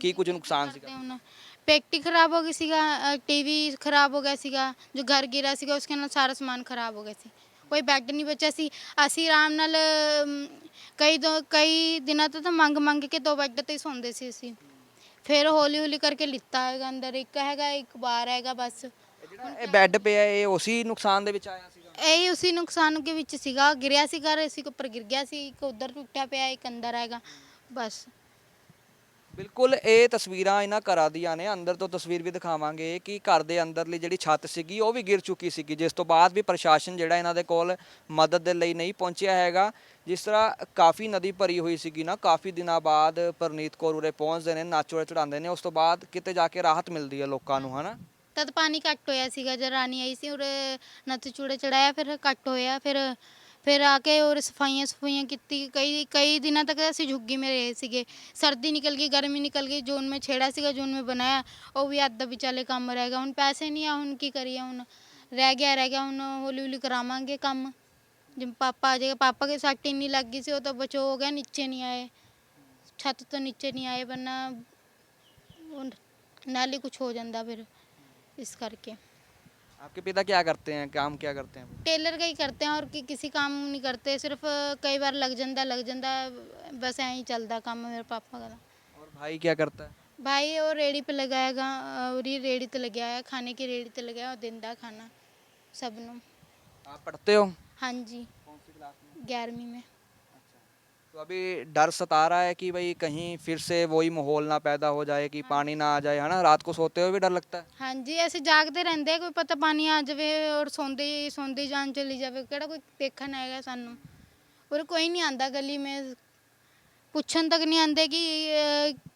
[SPEAKER 1] ਕੀ ਕੁਝ ਨੁਕਸਾਨ
[SPEAKER 3] करते
[SPEAKER 1] ਸੀਗਾ
[SPEAKER 3] हैं उन्हें। पेटी खराब हो गई सीगा टीवी खराब हो गया सीगा जो घर गिरा सीगा उसके ਨਾਲ ਸਾਰਾ ਸਮਾਨ ਖਰਾਬ ਹੋ ਗਿਆ ਸੀ ਕੋਈ ਬੈੱਡ ਨਹੀਂ ਬਚਿਆ ਸੀ। ਅਸੀਂ ਆਰਾਮ ਨਾਲ ਅਮ, ਕਈ ਦੋ ਕਈ ਦਿਨਾਂ ਤੋਂ ਤਾਂ ਮੰਗ ਮੰਗ ਕੇ ਦੋ ਬੈੱਡ ਤੇ ਹੀ ਸੌਂਦੇ ਸੀ ਅਸੀਂ। ਫਿਰ ਹੌਲੀ ਹੌਲੀ ਕਰਕੇ ਲਿੱਤਾ ਹੈਗਾ ਅੰਦਰ ਇੱਕ ਹੈਗਾ ਇੱਕ ਬਾਹਰ ਹੈਗਾ ਬਸ।
[SPEAKER 1] ਇਹ ਜਿਹੜਾ ਇਹ ਬੈੱਡ ਪਿਆ ਇਹ ਉਸੇ ਨੁਕਸਾਨ ਦੇ ਵਿੱਚ ਆਇਆ ਸੀਗਾ?
[SPEAKER 3] ਇਹ ਉਸੇ ਨੁਕਸਾਨ ਦੇ ਵਿੱਚ ਸੀਗਾ। ਗਿਰਿਆ ਸੀ ਘਰ ਅਸੀਂ ਉੱਪਰ ਗਿਰ ਗਿਆ ਸੀ। ਇੱਕ ਉਧਰ ਟੁੱਟਿਆ ਪਿਆ ਇੱਕ ਅੰਦਰ ਹੈਗਾ। ਬਸ।
[SPEAKER 1] ਬਿਲਕੁਲ ਇਹ ਤਸਵੀਰਾਂ ਇਹਨਾਂ ਘਰਾਂ ਦੀਆਂ ਨੇ। ਅੰਦਰ ਤੋਂ ਤਸਵੀਰ ਵੀ ਦਿਖਾਵਾਂਗੇ ਕਿ ਘਰ ਦੇ ਅੰਦਰਲੀ ਜਿਹੜੀ ਛੱਤ ਸੀਗੀ, ਉਹ ਵੀ ਗਿਰ ਚੁੱਕੀ ਸੀਗੀ। ਜਿਸ ਤੋਂ ਬਾਅਦ ਵੀ ਪ੍ਰਸ਼ਾਸਨ ਜਿਹੜਾ ਇਹਨਾਂ ਦੇ ਕੋਲ ਮਦਦ ਦੇ ਲਈ ਨਹੀਂ ਪਹੁੰਚਿਆ ਹੈਗਾ। ਜਿਸ ਤਰ੍ਹਾਂ ਕਾਫੀ ਨਦੀ ਭਰੀ ਹੋਈ ਸੀਗੀ ਨਾ, ਕਾਫੀ ਦਿਨਾਂ ਬਾਅਦ ਪਰਨੀਤ ਕੌਰ ਉਰੇ ਪਹੁੰਚਦੇ ਨੇ ਨਾਚੋੜੇ ਚੜਾਉਂਦੇ ਨੇ। ਉਸ ਤੋਂ ਬਾਅਦ ਕਿਤੇ ਜਾ ਕੇ ਰਾਹਤ ਮਿਲਦੀ ਹੈ ਲੋਕਾਂ ਨੂੰ, ਹਨਾ?
[SPEAKER 3] ਤਦ ਪਾਣੀ ਘੱਟ ਹੋਇਆ ਸੀਗਾ। ਜਦ ਰਾਣੀ ਆਈ ਸੀ, ਉਰੇ ਨੱਥ ਚੂੜੇ ਚੜਾਇਆ, ਫਿਰ ਘੱਟ ਹੋਇਆ। ਫਿਰ ਫਿਰ ਆ ਕੇ ਔਰ ਸਫਾਈਆਂ ਸਫਾਈਆਂ ਕੀਤੀ ਕਈ ਕਈ ਦਿਨਾਂ ਤੱਕ ਅਸੀਂ ਝੁੱਗੀ ਮੇ ਰਹੇ ਸੀਗੇ ਸਰਦੀ ਨਿਕਲ ਗਈ ਗਰਮੀ ਨਿਕਲ ਗਈ ਜੂਨ ਮੇ ਛੇੜਾ ਸੀਗਾ ਜੂਨ ਮੇ ਬਣਾਇਆ ਉਹ ਵੀ ਅੱਧ ਵਿਚਾਲੇ ਕੰਮ ਰਹਿ ਗਿਆ ਹੁਣ ਪੈਸੇ ਨਹੀਂ ਆ ਹੁਣ ਕੀ ਕਰੀਏ ਹੁਣ ਰਹਿ ਗਿਆ ਰਹਿ ਗਿਆ ਹੁਣ ਹੌਲੀ ਹੌਲੀ ਕਰਾਵਾਂਗੇ ਕੰਮ ਜਿਵੇਂ ਪਾਪਾ ਆ ਜਾਏਗਾ ਪਾਪਾ ਕੇ ਸੱਟ ਇੰਨੀ ਲੱਗ ਗਈ ਸੀ ਉਹ ਤਾਂ ਬਚੋ ਹੋ ਗਿਆ ਨੀਚੇ ਨਹੀਂ ਆਏ ਛੱਤ ਤੋਂ ਨੀਚੇ ਨਹੀਂ ਆਏ ਵਰਨਾ ਨਾਲ ਹੀ ਕੁਝ ਹੋ ਜਾਂਦਾ ਫਿਰ ਇਸ ਕਰਕੇ
[SPEAKER 1] आपके पिता क्या करते हैं काम क्या करते हैं
[SPEAKER 3] टेलर का ही करते हैं और कि, किसी काम नहीं करते सिर्फ कई बार लग जाता लग जाता बस ऐं ही चलता काम मेरे पापा का
[SPEAKER 1] और भाई क्या करता है
[SPEAKER 3] भाई और रेडी पे लगाएगा और ये रेडी तो लग है खाने की रेडी तो लगा और दिंदा खाना सब नु
[SPEAKER 1] आप पढ़ते हो
[SPEAKER 3] हाँ जी
[SPEAKER 1] कौन सी क्लास में
[SPEAKER 3] ग्यारहवीं में
[SPEAKER 1] तो अभी डर सता रहा है कि भाई कहीं फिर से वही माहौल ना पैदा हो जाए कि पानी ना आ जाए है ना रात को सोते हुए भी डर लगता है
[SPEAKER 3] हाँ जी ऐसे जागते रहते हैं कोई पता पानी आ जावे और सौंदे ही सौंदे ही जान चली जावे ਕਿਹੜਾ ਕੋਈ ਦੇਖਣ ਆਏਗਾ ਸਾਨੂੰ ਔਰ ਕੋਈ ਨਹੀਂ ਆਂਦਾ ਗਲੀ ਮੇ ਪੁੱਛਣ ਤੱਕ ਨਹੀਂ ਆਂਦੇ ਕਿ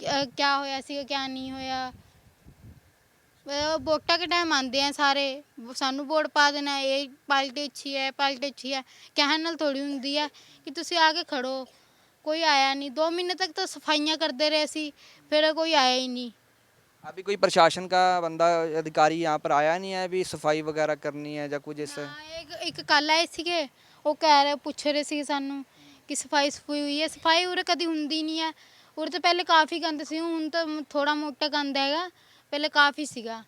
[SPEAKER 3] ਕੀ ਹੋਇਆ ਸੀ ਕੀ ਨਹੀਂ ਹੋਇਆ ਅਹ ਵੋਟਾਂ ਕੇ ਟਾਈਮ ਆਂਦੇ ਆ ਸਾਰੇ ਸਾਨੂੰ ਵੋਟ ਪਾ ਦੇਣਾ ਇਹ ਪਾਰਟੀ ਅੱਛੀ ਹੈ ਪਾਰਟੀ ਅੱਛੀ ਹੈ ਕਹਿਣ ਨਾਲ ਥੋੜੀ ਹੁੰਦੀ ਹੈ ਕਿ ਤੁਸੀਂ ਆ ਕੇ ਖੜੋ ਕੋਈ ਆਇਆ ਨਹੀਂ 2 ਮਹੀਨੇ ਤੱਕ ਤਾਂ ਸਫਾਈਆਂ ਕਰਦੇ ਰਹੇ ਸੀ ਫਿਰ ਕੋਈ ਆਇਆ ਹੀ ਨਹੀਂ
[SPEAKER 1] अभी कोई प्रशासन का बंदा अधिकारी यहाँ पर आया नहीं है अभी सफाई वगैरह करनी है या कुछ ऐसे
[SPEAKER 3] ਹਾਂ, ਇੱਕ ਇੱਕ ਕੱਲ ਆਏ ਸੀਗੇ ਉਹ ਕਹਿ ਰਹੇ ਪੁੱਛ ਰਹੇ ਸੀ ਸਾਨੂੰ ਕਿ ਸਫਾਈ ਸਫੂਈ ਹੋਈ ਹੈ ਸਫਾਈ ਉਰੇ ਕਦੀ ਹੁੰਦੀ ਨਹੀਂ ਹੈ ਉਰੇ ਤਾਂ ਪਹਿਲੇ ਕਾਫੀ ਗੰਦ ਸੀ ਹੁਣ ਤਾਂ ਥੋੜਾ ਮੋਟਾ ਗੰਦ ਹੈਗਾ ਪਹਿਲੇ ਕਾਫੀ ਸੀਗਾ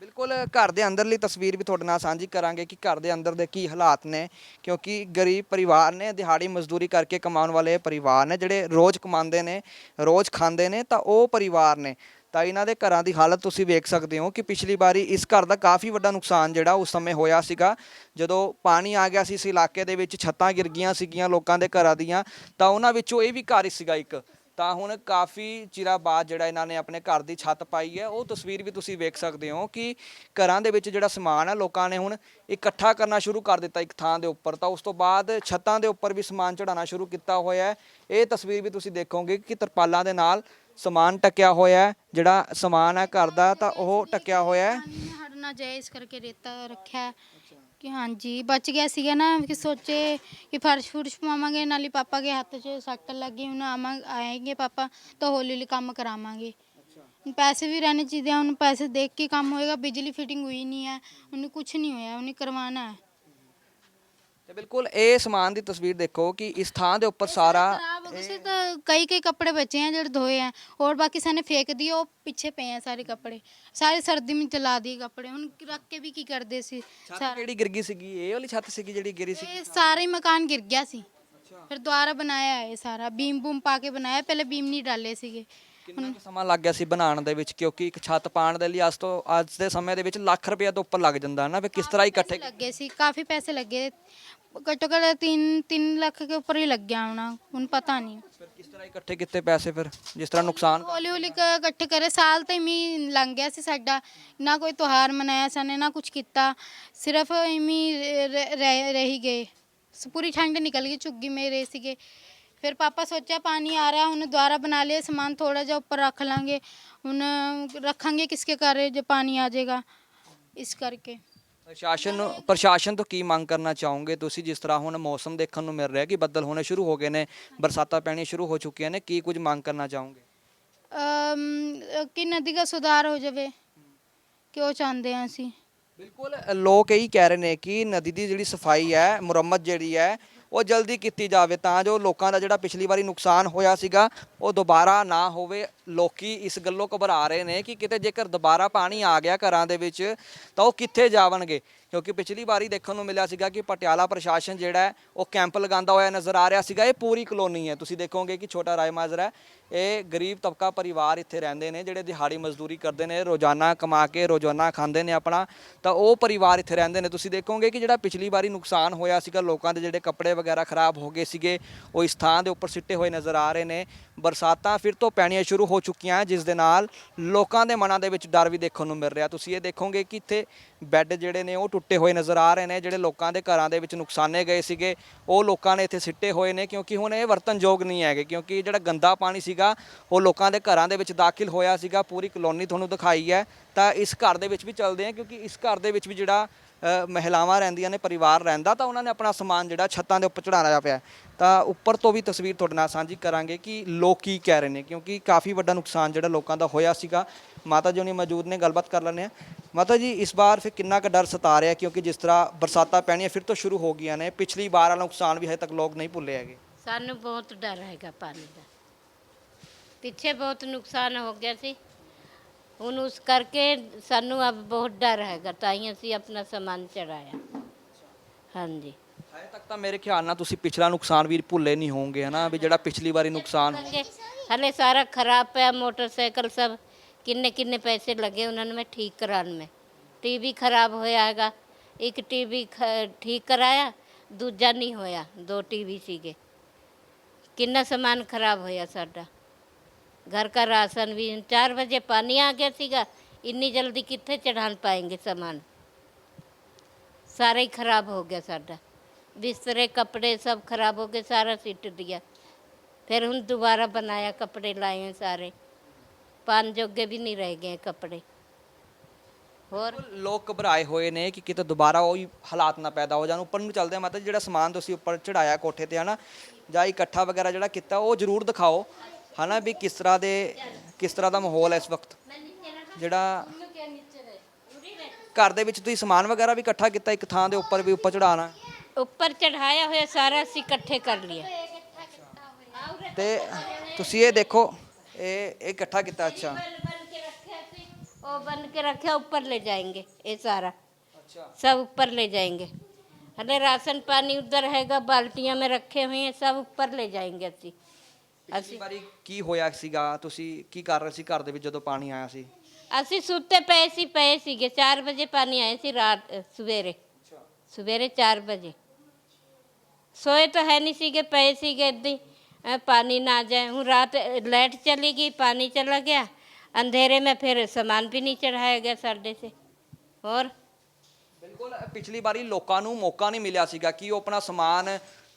[SPEAKER 1] ਬਿਲਕੁਲ ਘਰ ਦੇ ਅੰਦਰਲੀ ਤਸਵੀਰ ਵੀ ਤੁਹਾਡੇ ਨਾਲ ਸਾਂਝੀ ਕਰਾਂਗੇ ਕਿ ਘਰ ਦੇ ਅੰਦਰ ਦੇ ਕੀ ਹਾਲਾਤ ਨੇ, ਕਿਉਂਕਿ ਗਰੀਬ ਪਰਿਵਾਰ ਨੇ ਦਿਹਾੜੀ ਮਜ਼ਦੂਰੀ ਕਰਕੇ ਕਮਾਉਣ ਵਾਲੇ ਪਰਿਵਾਰ ਨੇ, ਜਿਹੜੇ ਰੋਜ਼ ਕਮਾਉਂਦੇ ਨੇ, ਰੋਜ਼ ਖਾਂਦੇ ਨੇ, ਤਾਂ ਉਹ ਪਰਿਵਾਰ ਨੇ। ਤਾਂ ਇਹਨਾਂ ਦੇ ਘਰਾਂ ਦੀ ਹਾਲਤ ਤੁਸੀਂ ਵੇਖ ਸਕਦੇ ਹੋ ਕਿ ਪਿਛਲੀ ਵਾਰੀ ਇਸ ਘਰ ਦਾ ਕਾਫੀ ਵੱਡਾ ਨੁਕਸਾਨ ਜਿਹੜਾ ਉਸ ਸਮੇਂ ਹੋਇਆ ਸੀਗਾ। ਜਦੋਂ ਪਾਣੀ ਆ ਗਿਆ ਸੀ ਇਸ ਇਲਾਕੇ ਦੇ ਵਿੱਚ, ਛੱਤਾਂ ਗਿਰ ਗਈਆਂ ਸੀਗੀਆਂ ਲੋਕਾਂ ਦੇ ਘਰਾਂ ਦੀਆਂ, ਤਾਂ ਉਹਨਾਂ ਵਿੱਚੋਂ ਇਹ ਵੀ ਘਰ ਹੀ ਸੀਗਾ ਇੱਕ। ਤਾਂ ਹੁਣ ਕਾਫੀ ਚਿਰਾਂ ਬਾਅਦ ਜਿਹੜਾ ਇਹਨਾਂ ਨੇ ਆਪਣੇ ਘਰ ਦੀ ਛੱਤ ਪਾਈ ਹੈ, ਉਹ ਤਸਵੀਰ ਵੀ ਤੁਸੀਂ ਵੇਖ ਸਕਦੇ ਹੋ ਕਿ ਘਰਾਂ ਦੇ ਵਿੱਚ ਜਿਹੜਾ ਸਮਾਨ ਹੈ, ਲੋਕਾਂ ਨੇ ਹੁਣ ਇਕੱਠਾ ਕਰਨਾ ਸ਼ੁਰੂ ਕਰ ਦਿੱਤਾ ਇੱਕ ਥਾਂ ਦੇ ਉੱਪਰ। ਤਾਂ ਉਸ ਤੋਂ ਬਾਅਦ ਛੱਤਾਂ ਦੇ ਉੱਪਰ ਵੀ ਸਮਾਨ ਚੜਾਉਣਾ ਸ਼ੁਰੂ ਕੀਤਾ ਹੋਇਆ ਹੈ। ਇਹ ਤਸਵੀਰ ਵੀ ਤੁਸੀਂ ਦੇਖੋਗੇ ਕਿ ਤਰਪਾਲਾਂ ਦੇ ਨਾਲ ਸਮਾਨ ਟਕਿਆ ਹੋਇਆ ਹੈ। ਜਿਹੜਾ ਸਮਾਨ ਹੈ ਘਰ ਦਾ, ਤਾਂ ਉਹ ਟਕਿਆ ਹੋਇਆ ਹੈ।
[SPEAKER 3] ਹੜਨਾ ਜਾਏ ਇਸ ਕਰਕੇ ਰੇਤਾ ਰੱਖਿਆ ਕਿ ਹਾਂਜੀ ਬਚ ਗਿਆ ਸੀਗਾ ਨਾ ਕਿ ਸੋਚੇ ਕਿ ਫਰਸ਼ ਫੁਰਸ਼ ਪਾਵਾਂਗੇ ਨਾਲੇ ਪਾਪਾ ਦੇ ਹੱਥ 'ਚ ਸੱਟ ਲੱਗੀ ਹੁਣ ਆਵਾਂ ਆਏਗੇ ਪਾਪਾ ਤਾਂ ਹੌਲੀ ਹੌਲੀ ਕੰਮ ਕਰਾਵਾਂਗੇ। ਪੈਸੇ ਵੀ ਰਹਿਣੇ ਚਾਹੀਦੇ ਆ ਉਹਨੂੰ ਪੈਸੇ ਦੇਖ ਕੇ ਕੰਮ ਹੋਏਗਾ ਬਿਜਲੀ ਫਿਟਿੰਗ ਹੋਈ ਨਹੀਂ ਹੈ ਉਹਨੂੰ ਕੁਝ ਨਹੀਂ ਹੋਇਆ ਉਹਨੇ ਕਰਵਾਉਣਾ
[SPEAKER 1] ਤੇ ਬਿਲਕੁਲ ਇਹ ਸਮਾਨ ਦੀ ਤਸਵੀਰ ਦੇਖੋ ਕਿ ਇਸ ਥਾਂ ਦੇ ਉੱਪਰ ਸਾਰਾ
[SPEAKER 3] ਖਰਾਬ ਹੋ ਗਏ ਸੀ ਤਾਂ ਕਈ ਕਈ ਕੱਪੜੇ ਬਚੇ ਆ ਜਿਹੜੇ ਧੋਏ ਆ। ਔਰ ਬਾਕੀ ਸਾਨੇ ਫੇਕ ਦਿਏ ਉਹ ਪਿੱਛੇ ਪਏ ਆ ਸਾਰੇ ਕੱਪੜੇ। ਸਾਰੇ ਸਰਦੀ ਵਿੱਚ ਚਲਾ ਦਿਏ ਕੱਪੜੇ। ਹੁਣ ਰੱਖ ਕੇ ਵੀ ਕੀ ਕਰਦੇ ਸੀ?
[SPEAKER 1] ਛੱਤ
[SPEAKER 3] ਸਾਰਾ
[SPEAKER 1] ਕਿਹੜੀ ਗਿਰ ਗਈ ਸੀਗੀ? ਇਹ ਵਾਲੀ ਛੱਤ ਸੀਗੀ ਜਿਹੜੀ ਗਿਰੀ ਸੀ
[SPEAKER 3] ਇਹ ਸਾਰਾ ਹੀ ਮਕਾਨ ਗਿਰ ਗਿਆ ਸੀ। ਫਿਰ ਦੁਬਾਰਾ ਬਣਾਇਆ ਇਹ ਸਾਰਾ। ਬੀਮ ਬੂਮ ਪਾ ਕੇ ਬਣਾਇਆ। ਪਹਿਲੇ ਬੀਮ ਨਹੀਂ ਡਾਲੇ ਸੀਗੇ।
[SPEAKER 1] ਕਿੰਨਾ ਕੁ ਸਮਾਂ ਲੱਗ ਗਿਆ ਸੀ ਬਣਾਉਣ ਦੇ ਵਿੱਚ? ਕਿਉਂਕਿ ਇੱਕ ਛੱਤ ਪਾਉਣ ਦੇ ਲਈ ਅੱਜ ਤੋਂ ਅੱਜ ਦੇ ਸਮੇਂ ਦੇ ਵਿੱਚ ਲੱਖ ਰੁਪਏ ਤੋਂ ਉੱਪਰ ਲੱਗ ਜਾਂਦਾ ਹੈ ਨਾ। ਫਿਰ ਕਿਸ ਤਰ੍ਹਾਂ ਇਕੱਠੇ
[SPEAKER 3] ਲੱਗੇ ਸੀ। ਕਾਫੀ ਪੈਸੇ ਲੱਗੇ। ਘੱਟੋ ਘੱਟ 3 3 ਲੱਖ ਕੇ ਉੱਪਰ ਹੀ ਲੱਗ ਗਿਆ ਹੋਣਾ ਹੁਣ ਪਤਾ ਨਹੀਂ
[SPEAKER 1] ਫਿਰ ਕਿਸ ਤਰ੍ਹਾਂ ਇਕੱਠੇ ਕੀਤੇ ਪੈਸੇ ਫਿਰ ਜਿਸ ਤਰ੍ਹਾਂ ਨੁਕਸਾਨ
[SPEAKER 3] ਹੌਲੀ ਹੌਲੀ ਕ- ਇਕੱਠੇ ਕਰੇ ਸਾਲ ਤਾਂ ਇਵੇਂ ਲੰਘ ਗਿਆ ਸੀ ਸਾਡਾ ਨਾ ਕੋਈ ਤਿਉਹਾਰ ਮਨਾਇਆ ਸਾਨੇ ਨਾ ਕੁਝ ਕੀਤਾ ਸਿਰਫ ਇਵੇਂ ਰਹਿ ਰਹੀ ਗਏ ਸ- ਪੂਰੀ ਠੰਡ ਨਿਕਲ ਗਈ ਝੁੱਗੀ ਮੇ ਰਹੇ ਸੀਗੇ ਫਿਰ ਪਾਪਾ ਸੋਚਿਆ ਪਾਣੀ ਆ ਰਿਹਾ ਹੁਣ ਦੁਬਾਰਾ ਬਣਾ ਲਿਆ ਸਮਾਨ ਥੋੜਾ ਜਿਹਾ ਉੱਪਰ ਰੱਖ ਲਾਂਗੇ ਹੁਣ ਰੱਖਾਂਗੇ ਕਿਸਕੇ ਘਰ ਜੇ ਪਾਣੀ ਆ ਜਾਏਗਾ ਇਸ ਕਰਕੇ
[SPEAKER 1] ਪ੍ਰਸ਼ਾਸਨ ਨੂੰ ਪ੍ਰਸ਼ਾਸਨ ਤੋਂ ਕੀ ਮੰਗ ਕਰਨਾ ਚਾਹੋਗੇ? ਤੁਸੀਂ ਜਿਸ ਤਰ੍ਹਾਂ ਹੁਣ ਮੌਸਮ ਦੇਖਣ ਨੂੰ ਮਿਲ ਰਿਹਾ ਕਿ ਬੱਦਲ ਹੋਣੇ ਸ਼ੁਰੂ ਹੋ ਗਏ ਨੇ ਬਰਸਾਤਾਂ ਪੈਣੀਆਂ ਸ਼ੁਰੂ ਹੋ ਚੁੱਕੀਆਂ ਨੇ ਕੀ ਕੁਝ ਮੰਗ ਕਰਨਾ ਚਾਹੋਗੇ?
[SPEAKER 3] ਅਮ, ਕਿ ਨਦੀ ਦਾ ਸੁਧਾਰ ਹੋ ਜਾਵੇ ਕਿ ਉਹ ਚਾਹੁੰਦੇ ਹਾਂ ਅਸੀਂ।
[SPEAKER 1] ਬਿਲਕੁਲ ਲੋਕ ਇਹੀ ਕਹਿ ਰਹੇ ਨੇ ਕਿ ਨਦੀ ਦੀ ਜਿਹੜੀ ਸਫ਼ਾਈ ਹੈ ਮੁਰੰਮਤ ਜਿਹੜੀ ਹੈ ਉਹ ਜਲਦੀ ਕੀਤੀ ਜਾਵੇ ਤਾਂ ਜੋ ਲੋਕਾਂ ਦਾ ਜਿਹੜਾ ਪਿਛਲੀ ਵਾਰੀ ਨੁਕਸਾਨ ਹੋਇਆ ਸੀਗਾ, ਉਹ ਦੁਬਾਰਾ ਨਾ ਹੋਵੇ। ਲੋਕੀ ਇਸ ਗੱਲੋਂ ਘਬਰਾ ਰਹੇ ਨੇ ਕਿ ਕਿਤੇ ਜੇਕਰ ਦੁਬਾਰਾ ਪਾਣੀ ਆ ਗਿਆ ਘਰਾਂ ਦੇ ਵਿੱਚ, ਤਾਂ ਉਹ ਕਿੱਥੇ ਜਾਵਣਗੇ? ਕਿਉਂਕਿ ਪਿਛਲੀ ਵਾਰੀ ਦੇਖਣ ਨੂੰ ਮਿਲਿਆ ਸੀਗਾ ਕਿ ਪਟਿਆਲਾ ਪ੍ਰਸ਼ਾਸਨ ਜਿਹੜਾ ਉਹ ਕੈਂਪ ਲਗਾਉਂਦਾ ਹੋਇਆ ਨਜ਼ਰ ਆ ਰਿਹਾ ਸੀਗਾ। ਇਹ ਪੂਰੀ ਕਲੋਨੀ ਹੈ। ਤੁਸੀਂ ਦੇਖੋਗੇ ਕਿ ਛੋਟਾ ਰਾਏ ਮਾਜਰਾ ਇਹ ਗਰੀਬ ਤਬਕਾ ਪਰਿਵਾਰ ਇੱਥੇ ਰਹਿੰਦੇ ਨੇ, ਜਿਹੜੇ ਦਿਹਾੜੀ ਮਜ਼ਦੂਰੀ ਕਰਦੇ ਨੇ, ਰੋਜ਼ਾਨਾ ਕਮਾ ਕੇ, ਰੋਜ਼ਾਨਾ ਖਾਂਦੇ ਨੇ ਆਪਣਾ, ਤਾਂ ਉਹ ਪਰਿਵਾਰ ਇੱਥੇ ਰਹਿੰਦੇ ਨੇ। ਤੁਸੀਂ ਦੇਖੋਗੇ ਕਿ ਜਿਹੜਾ ਪਿਛਲੀ ਵਾਰੀ ਨੁਕਸਾਨ ਹੋਇਆ ਸੀਗਾ, ਲੋਕਾਂ ਦੇ ਜਿਹੜੇ ਕੱਪੜੇ ਵਗੈਰਾ ਖਰਾਬ ਹੋ ਗਏ ਸੀਗੇ, ਉਹ ਇਸ ਥਾਂ ਦੇ ਉੱਪਰ ਸਿੱਟੇ ਹੋਏ ਨਜ਼ਰ ਆ ਰਹੇ ਨੇ। ਬਰਸਾਤਾਂ ਫਿਰ ਤੋਂ ਪੈਣੀਆਂ ਸ਼ੁਰੂ ਹੋ ਚੁੱਕੀਆਂ, ਜਿਸ ਦੇ ਨਾਲ ਲੋਕਾਂ ਦੇ ਮਨਾਂ ਦੇ ਵਿੱਚ ਡਰ ਵੀ ਦੇਖਣ ਨੂੰ ਮਿਲ ਰਿਹਾ। ਤੁਸੀਂ ਇਹ ਦੇਖੋਗੇ ਕਿ ਇੱਥੇ ਬੈੱਡ ਜਿਹੜੇ ਨੇ, ਉਹ ਟੁੱਟੇ ਹੋਏ ਨਜ਼ਰ ਆ ਰਹੇ ਨੇ, ਜਿਹੜੇ ਲੋਕਾਂ ਦੇ ਘਰਾਂ ਦੇ ਵਿੱਚ ਨੁਕਸਾਨੇ ਗਏ ਸੀਗੇ, ਉਹ ਲੋਕਾਂ ਨੇ ਇੱਥੇ ਸਿੱਟੇ ਹੋਏ ਨੇ, ਕਿਉਂਕਿ ਹੁਣ ਇਹ ਵਰਤਨਯੋਗ ਨਹੀਂ ਹੈਗੇ, ਕਿਉਂਕਿ ਜਿਹੜਾ ਗੰਦਾ ਪਾਣੀ ਸੀ ਸੀਗਾ, ਉਹ ਲੋਕਾਂ ਦੇ ਘਰਾਂ ਦੇ ਵਿੱਚ ਦਾਖਲ ਹੋਇਆ ਸੀਗਾ, ਪੂਰੀ ਕਲੋਨੀ ਤੁਹਾਨੂੰ ਦਿਖਾਈ ਹੈ। ਤਾਂ ਇਸ ਘਰ ਦੇ ਵਿੱਚ ਵੀ ਚੱਲਦੇ ਆ ਕਿਉਂਕਿ ਇਸ ਘਰ ਦੇ ਵਿੱਚ ਵੀ ਜਿਹੜਾ ਮਹਿਲਾਵਾਂ ਰਹਿੰਦੀਆਂ ਨੇ, ਪਰਿਵਾਰ ਰਹਿੰਦਾ, ਤਾਂ ਉਹਨਾਂ ਨੇ ਆਪਣਾ ਸਮਾਨ ਜਿਹੜਾ ਛੱਤਾਂ ਦੇ ਉੱਪਰ ਚੜਾਉਣਾ ਪਿਆ ਤਾਂ ਉੱਪਰ ਤੋਂ ਵੀ ਤਸਵੀਰ ਤੁਹਾਡੇ ਨਾਲ ਸਾਂਝੀ ਕਰਾਂਗੇ ਕਿ ਲੋਕ ਕੀ ਕਹਿ ਰਹੇ ਨੇ, ਕਿਉਂਕਿ ਕਾਫੀ ਵੱਡਾ ਨੁਕਸਾਨ ਜਿਹੜਾ ਲੋਕਾਂ ਦਾ ਹੋਇਆ ਸੀਗਾ। ਮਾਤਾ ਜੀ ਉਹਨੇ ਮੌਜੂਦ ਨੇ, ਗੱਲਬਾਤ ਕਰ ਲੈਂਦੇ ਆ ਮਾਤਾ ਜੀ, ਇਸ ਵਾਰ ਫਿਰ ਕਿੰਨਾ ਕੁ ਡਰ ਸਤਾ ਰਿਹਾ, ਕਿਉਂਕਿ ਜਿਸ ਤਰ੍ਹਾਂ ਬਰਸਾਤਾਂ ਪੈਣੀਆਂ ਫਿਰ ਤੋਂ ਸ਼ੁਰੂ ਹੋ ਗਈਆਂ ਨੇ, ਪਿਛਲੀ ਵਾਰ ਵਾਲਾ ਨੁਕਸਾਨ ਵੀ ਹਜੇ ਤੱਕ ਲੋਕ ਨਹੀਂ ਭੁੱਲੇ ਹੈਗੇ।
[SPEAKER 4] ਸਾਨੂੰ ਬਹੁਤ ਡਰ ਹੈਗਾ ਪਾਣੀ ਦਾ। ਪਿੱਛੇ ਬਹੁਤ ਨੁਕਸਾਨ ਹੋ ਗਿਆ ਸੀ। ਹੁਣ ਉਸ ਕਰਕੇ ਸਾਨੂੰ ਅਬ ਬਹੁਤ ਡਰ ਹੈਗਾ ਤਾਂ ਹੀ ਅਸੀਂ ਆਪਣਾ ਸਮਾਨ ਚੜਾਇਆ। ਹਾਂਜੀ।
[SPEAKER 1] ਹਜੇ ਤੱਕ ਤਾਂ ਮੇਰੇ ਖਿਆਲ ਨਾਲ ਤੁਸੀਂ ਪਿਛਲਾ ਨੁਕਸਾਨ ਵੀ ਭੁੱਲੇ ਨਹੀਂ ਹੋਵੋਗੇ ਹਨਾ? ਵੀ ਜਿਹੜਾ ਪਿਛਲੀ ਵਾਰੀ ਨੁਕਸਾਨ
[SPEAKER 4] ਹਲੇ ਸਾਰਾ ਖਰਾਬ ਪਿਆ ਮੋਟਰਸਾਈਕਲ ਸਭ ਕਿੰਨੇ ਕਿੰਨੇ ਪੈਸੇ ਲੱਗੇ ਉਹਨਾਂ ਨੂੰ ਮੈਂ ਠੀਕ ਕਰਾਉਣ में ਟੀਵੀ ਖਰਾਬ ਹੋਇਆ ਹੈਗਾ ਇੱਕ ਟੀਵੀ ਠੀਕ ਕਰਾਇਆ ਦੂਜਾ ਨਹੀਂ ਹੋਇਆ ਦੋ ਟੀਵੀ ਸੀਗੇ। ਕਿੰਨਾ ਸਮਾਨ ਖਰਾਬ ਹੋਇਆ ਸਾਡਾ। घर का राशन भी चार बजे पानी आ गया सीगा इतनी जल्दी कितने चढ़ान पाएंगे सामान सारा ही खराब हो गया साडा बिस्तरे कपड़े सब खराब हो गए सारा सिट दिया फिर हम दोबारा बनाया कपड़े लाए हैं सारे पान जोगे भी नहीं रह गए कपड़े और
[SPEAKER 1] ਲੋਕ ਘਬਰਾਏ ਹੋਏ ਨੇ ਕਿ ਕਿਤੇ ਦੁਬਾਰਾ ਉਹੀ ਹਾਲਾਤ ਨਾ ਪੈਦਾ ਹੋ ਜਾਣ ਉੱਪਰ ਨੂੰ ਚੱਲਦੇ ਆ ਮਾਤਾ ਜੀ ਜਿਹੜਾ ਸਮਾਨ ਤੁਸੀਂ ਉੱਪਰ ਚੜਾਇਆ ਕੋਠੇ ਤੇ ਹਨਾ ਜਾਂ ਇਕੱਠਾ ਵਗੈਰਾ ਜਿਹੜਾ ਕੀਤਾ ਉਹ ਜ਼ਰੂਰ ਦਿਖਾਓ ਹਨਾ ਵੀ ਕਿਸ ਤਰ੍ਹਾਂ ਦੇ ਕਿਸ ਤਰ੍ਹਾਂ ਦਾ ਮਾਹੌਲ ਹੈ ਇਸ ਵਕਤ ਜਿਹੜਾ ਘਰ ਦੇ ਵਿੱਚ ਤੁਸੀਂ ਸਮਾਨ ਵਗੈਰਾ ਵੀ ਇਕੱਠਾ ਕੀਤਾ ਇੱਕ ਥਾਂ ਦੇ ਉੱਪਰ ਵੀ ਉੱਪਰ ਚੜਾਉਣਾ
[SPEAKER 4] ऊपर चढ़ाया हुआ सारा ਅਸੀਂ ਇਕੱਠੇ ਕਰ ਲਿਆ
[SPEAKER 1] ਤੇ ਤੁਸੀਂ ਇਹ ਦੇਖੋ ਇਹ ਇਹ ਇਕੱਠਾ ਕੀਤਾ ਅੱਛਾ
[SPEAKER 4] बन बन के रखे थे वो बन के रखे ऊपर ले जाएंगे ये सारा
[SPEAKER 1] ਅੱਛਾ
[SPEAKER 4] सब ऊपर ले जाएंगे अरे राशन पानी उधर हैगा बाल्टियां में रखे हुए हैं सब ऊपर ले जाएंगे ਅਸੀਂ
[SPEAKER 1] ਅਸੀਂ ਵਾਰੀ ਕੀ ਹੋਇਆ ਸੀਗਾ? ਤੁਸੀਂ ਕੀ ਕਰ ਰਹੇ ਸੀ ਘਰ ਦੇ ਵਿੱਚ ਜਦੋਂ ਪਾਣੀ ਆਇਆ ਸੀ?
[SPEAKER 4] ਅਸੀਂ ਸੁੱਤੇ ਪਏ ਸੀ ਪਏ ਸੀਗੇ। 4 ਵਜੇ ਪਾਣੀ ਆਇਆ ਸੀ ਰਾਤ ਸਵੇਰੇ। ਸਵੇਰੇ 4 ਵਜੇ। ਸੋਏ ਤਾਂ ਹੈ ਨਹੀਂ ਸੀਗੇ ਪਏ ਸੀਗੇ ਏਦਾਂ ਪਾਣੀ ਨਾ ਜਾਏ। ਹੁਣ रात लाइट चली गई पानी चला गया अंधेरे में फिर सामान भी नहीं चढ़ाया गया सर्दे से और
[SPEAKER 1] ਬਿਲਕੁਲ ਪਿਛਲੀ ਵਾਰੀ ਲੋਕਾਂ ਨੂੰ ਮੌਕਾ ਨਹੀਂ ਮਿਲਿਆ ਸੀਗਾ ਕਿ ਉਹ ਆਪਣਾ ਸਮਾਨ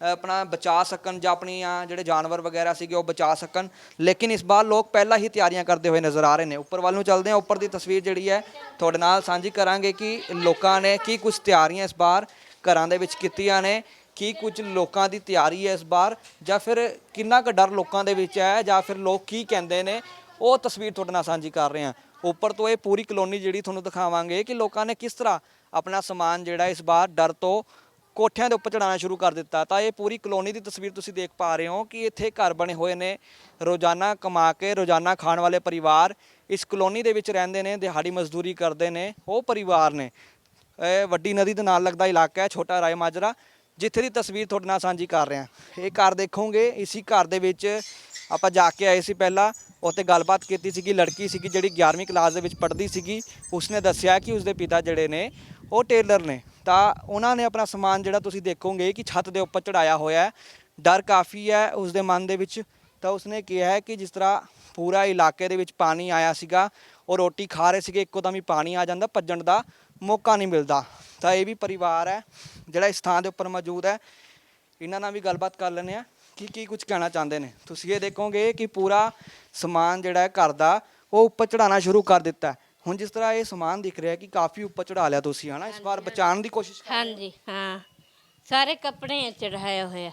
[SPEAKER 1] ਆਪਣਾ ਬਚਾ ਸਕਣ ਜਾਂ ਆਪਣੀਆਂ ਜਿਹੜੇ ਜਾਨਵਰ ਵਗੈਰਾ ਸੀਗੇ ਉਹ ਬਚਾ ਸਕਣ। ਲੇਕਿਨ ਇਸ ਵਾਰ ਲੋਕ ਪਹਿਲਾਂ ਹੀ ਤਿਆਰੀਆਂ ਕਰਦੇ ਹੋਏ ਨਜ਼ਰ ਆ ਰਹੇ ਨੇ। ਉੱਪਰ ਵੱਲ ਨੂੰ ਚੱਲਦੇ ਹਾਂ। ਉੱਪਰ ਦੀ ਤਸਵੀਰ ਜਿਹੜੀ ਹੈ, ਤੁਹਾਡੇ ਨਾਲ ਸਾਂਝੀ ਕਰਾਂਗੇ ਕਿ ਲੋਕਾਂ ਨੇ ਕੀ ਕੁਝ ਤਿਆਰੀਆਂ ਇਸ ਵਾਰ ਘਰਾਂ ਦੇ ਵਿੱਚ ਕੀਤੀਆਂ ਨੇ, ਕੀ ਕੁਝ ਲੋਕਾਂ ਦੀ ਤਿਆਰੀ ਹੈ ਇਸ ਵਾਰ, ਜਾਂ ਫਿਰ ਕਿੰਨਾ ਕੁ ਡਰ ਲੋਕਾਂ ਦੇ ਵਿੱਚ ਹੈ, ਜਾਂ ਫਿਰ ਲੋਕ ਕੀ ਕਹਿੰਦੇ ਨੇ, ਉਹ ਤਸਵੀਰ ਤੁਹਾਡੇ ਨਾਲ ਸਾਂਝੀ ਕਰ ਰਹੇ ਹਾਂ। ਉੱਪਰ ਤੋਂ ਇਹ ਪੂਰੀ ਕਲੋਨੀ ਜਿਹੜੀ ਤੁਹਾਨੂੰ ਦਿਖਾਵਾਂਗੇ ਕਿ ਲੋਕਾਂ ਨੇ ਕਿਸ ਤਰ੍ਹਾਂ ਆਪਣਾ ਸਮਾਨ ਜਿਹੜਾ ਇਸ ਵਾਰ ਡਰ ਤੋਂ ਕੋਠਿਆਂ ਦੇ ਉੱਪਰ ਚੜਾਉਣਾ ਸ਼ੁਰੂ ਕਰ ਦਿੱਤਾ। ਤਾਂ ਇਹ ਪੂਰੀ ਕਲੋਨੀ ਦੀ ਤਸਵੀਰ ਤੁਸੀਂ ਦੇਖ ਪਾ ਰਹੇ ਹੋ ਕਿ ਇੱਥੇ ਘਰ ਬਣੇ ਹੋਏ ਨੇ, ਰੋਜ਼ਾਨਾ ਕਮਾ ਕੇ, ਰੋਜ਼ਾਨਾ ਖਾਣ ਵਾਲੇ ਪਰਿਵਾਰ। ਇਸ ਕਲੋਨੀ ਦੇ ਵਿੱਚ ਰਹਿੰਦੇ ਨੇ, ਦਿਹਾੜੀ ਮਜ਼ਦੂਰੀ ਕਰਦੇ ਨੇ, ਉਹ ਪਰਿਵਾਰ ਨੇ। ਇਹ ਵੱਡੀ ਨਦੀ ਦੇ ਨਾਲ ਲੱਗਦਾ ਇਲਾਕਾ ਹੈ, ਛੋਟਾ ਰਾਏ ਮਾਜਰਾ, ਜਿੱਥੇ ਦੀ ਤਸਵੀਰ ਤੁਹਾਡੇ ਨਾਲ ਸਾਂਝੀ ਕਰ ਰਹੇ ਹਾਂ। ਇਹ ਘਰ ਦੇਖੋਗੇ, ਇਸੀ ਘਰ ਦੇ ਵਿੱਚ ਆਪਾਂ ਜਾ ਕੇ ਆਏ ਸੀ ਪਹਿਲਾਂ, ਉੱਥੇ ਗੱਲਬਾਤ ਕੀਤੀ ਸੀਗੀ, ਲੜਕੀ ਸੀਗੀ ਜਿਹੜੀ 11ਵੀਂ ਕਲਾਸ ਦੇ ਵਿੱਚ ਪੜ੍ਹਦੀ ਸੀਗੀ। ਉਸਨੇ ਦੱਸਿਆ ਕਿ ਉਸਦੇ ਪਿਤਾ ਜਿਹੜੇ ਨੇ, ਉਹ ਟੇਲਰ ਨੇ। ਤਾਂ ਉਹਨਾਂ ਨੇ ਆਪਣਾ ਸਮਾਨ ਜਿਹੜਾ ਤੁਸੀਂ ਦੇਖੋਗੇ ਕਿ ਛੱਤ ਦੇ ਉੱਪਰ ਚੜਾਇਆ ਹੋਇਆ ਹੈ। ਡਰ ਕਾਫੀ ਹੈ ਉਸਦੇ ਮਨ ਦੇ ਵਿੱਚ। ਤਾਂ ਉਸਨੇ ਕਿਹਾ ਹੈ ਕਿ ਜਿਸ ਤਰ੍ਹਾਂ ਪੂਰਾ ਇਲਾਕੇ ਦੇ ਵਿੱਚ ਪਾਣੀ ਆਇਆ ਸੀਗਾ, ਉਹ ਰੋਟੀ ਖਾ ਰਹੇ ਸੀਗੇ, ਇੱਕੋ ਦਮ ਹੀ ਪਾਣੀ ਆ ਜਾਂਦਾ, ਭੱਜਣ ਦਾ ਮੌਕਾ ਨਹੀਂ ਮਿਲਦਾ। ਤਾਂ ਇਹ ਵੀ ਪਰਿਵਾਰ ਹੈ, ਜਿਹੜਾ ਇਸ ਥਾਂ ਦੇ ਉੱਪਰ ਮੌਜੂਦ ਹੈ। ਇਹਨਾਂ ਨਾਲ ਵੀ ਗੱਲਬਾਤ ਕਰ ਲੈਂਦੇ ਆ ਕਿ ਕੀ ਕੁਝ ਕਹਿਣਾ ਚਾਹੁੰਦੇ ਨੇ। ਤੁਸੀਂ ਇਹ ਦੇਖੋਗੇ ਕਿ ਪੂਰਾ ਸਮਾਨ ਜਿਹੜਾ ਹੈ ਘਰ ਦਾ, ਉਹ ਉੱਪਰ ਚੜਾਉਣਾ ਸ਼ੁਰੂ ਕਰ ਦਿੱਤਾ ਹੁਣ ਜਿਸ ਤਰ੍ਹਾਂ ਇਹ ਸਮਾਨ ਦਿਖ ਰਿਹਾ ਕਿ ਕਾਫੀ ਉੱਪਰ ਚੜਾ ਲਿਆ ਤੁਸੀਂ ਹਨਾ ਇਸ ਵਾਰ ਬਚਾਉਣ ਦੀ ਕੋਸ਼ਿਸ਼
[SPEAKER 4] ਹਾਂਜੀ ਹਾਂ। ਸਾਰੇ ਕੱਪੜੇ ਚੜਾਇਆ ਹੋਇਆ।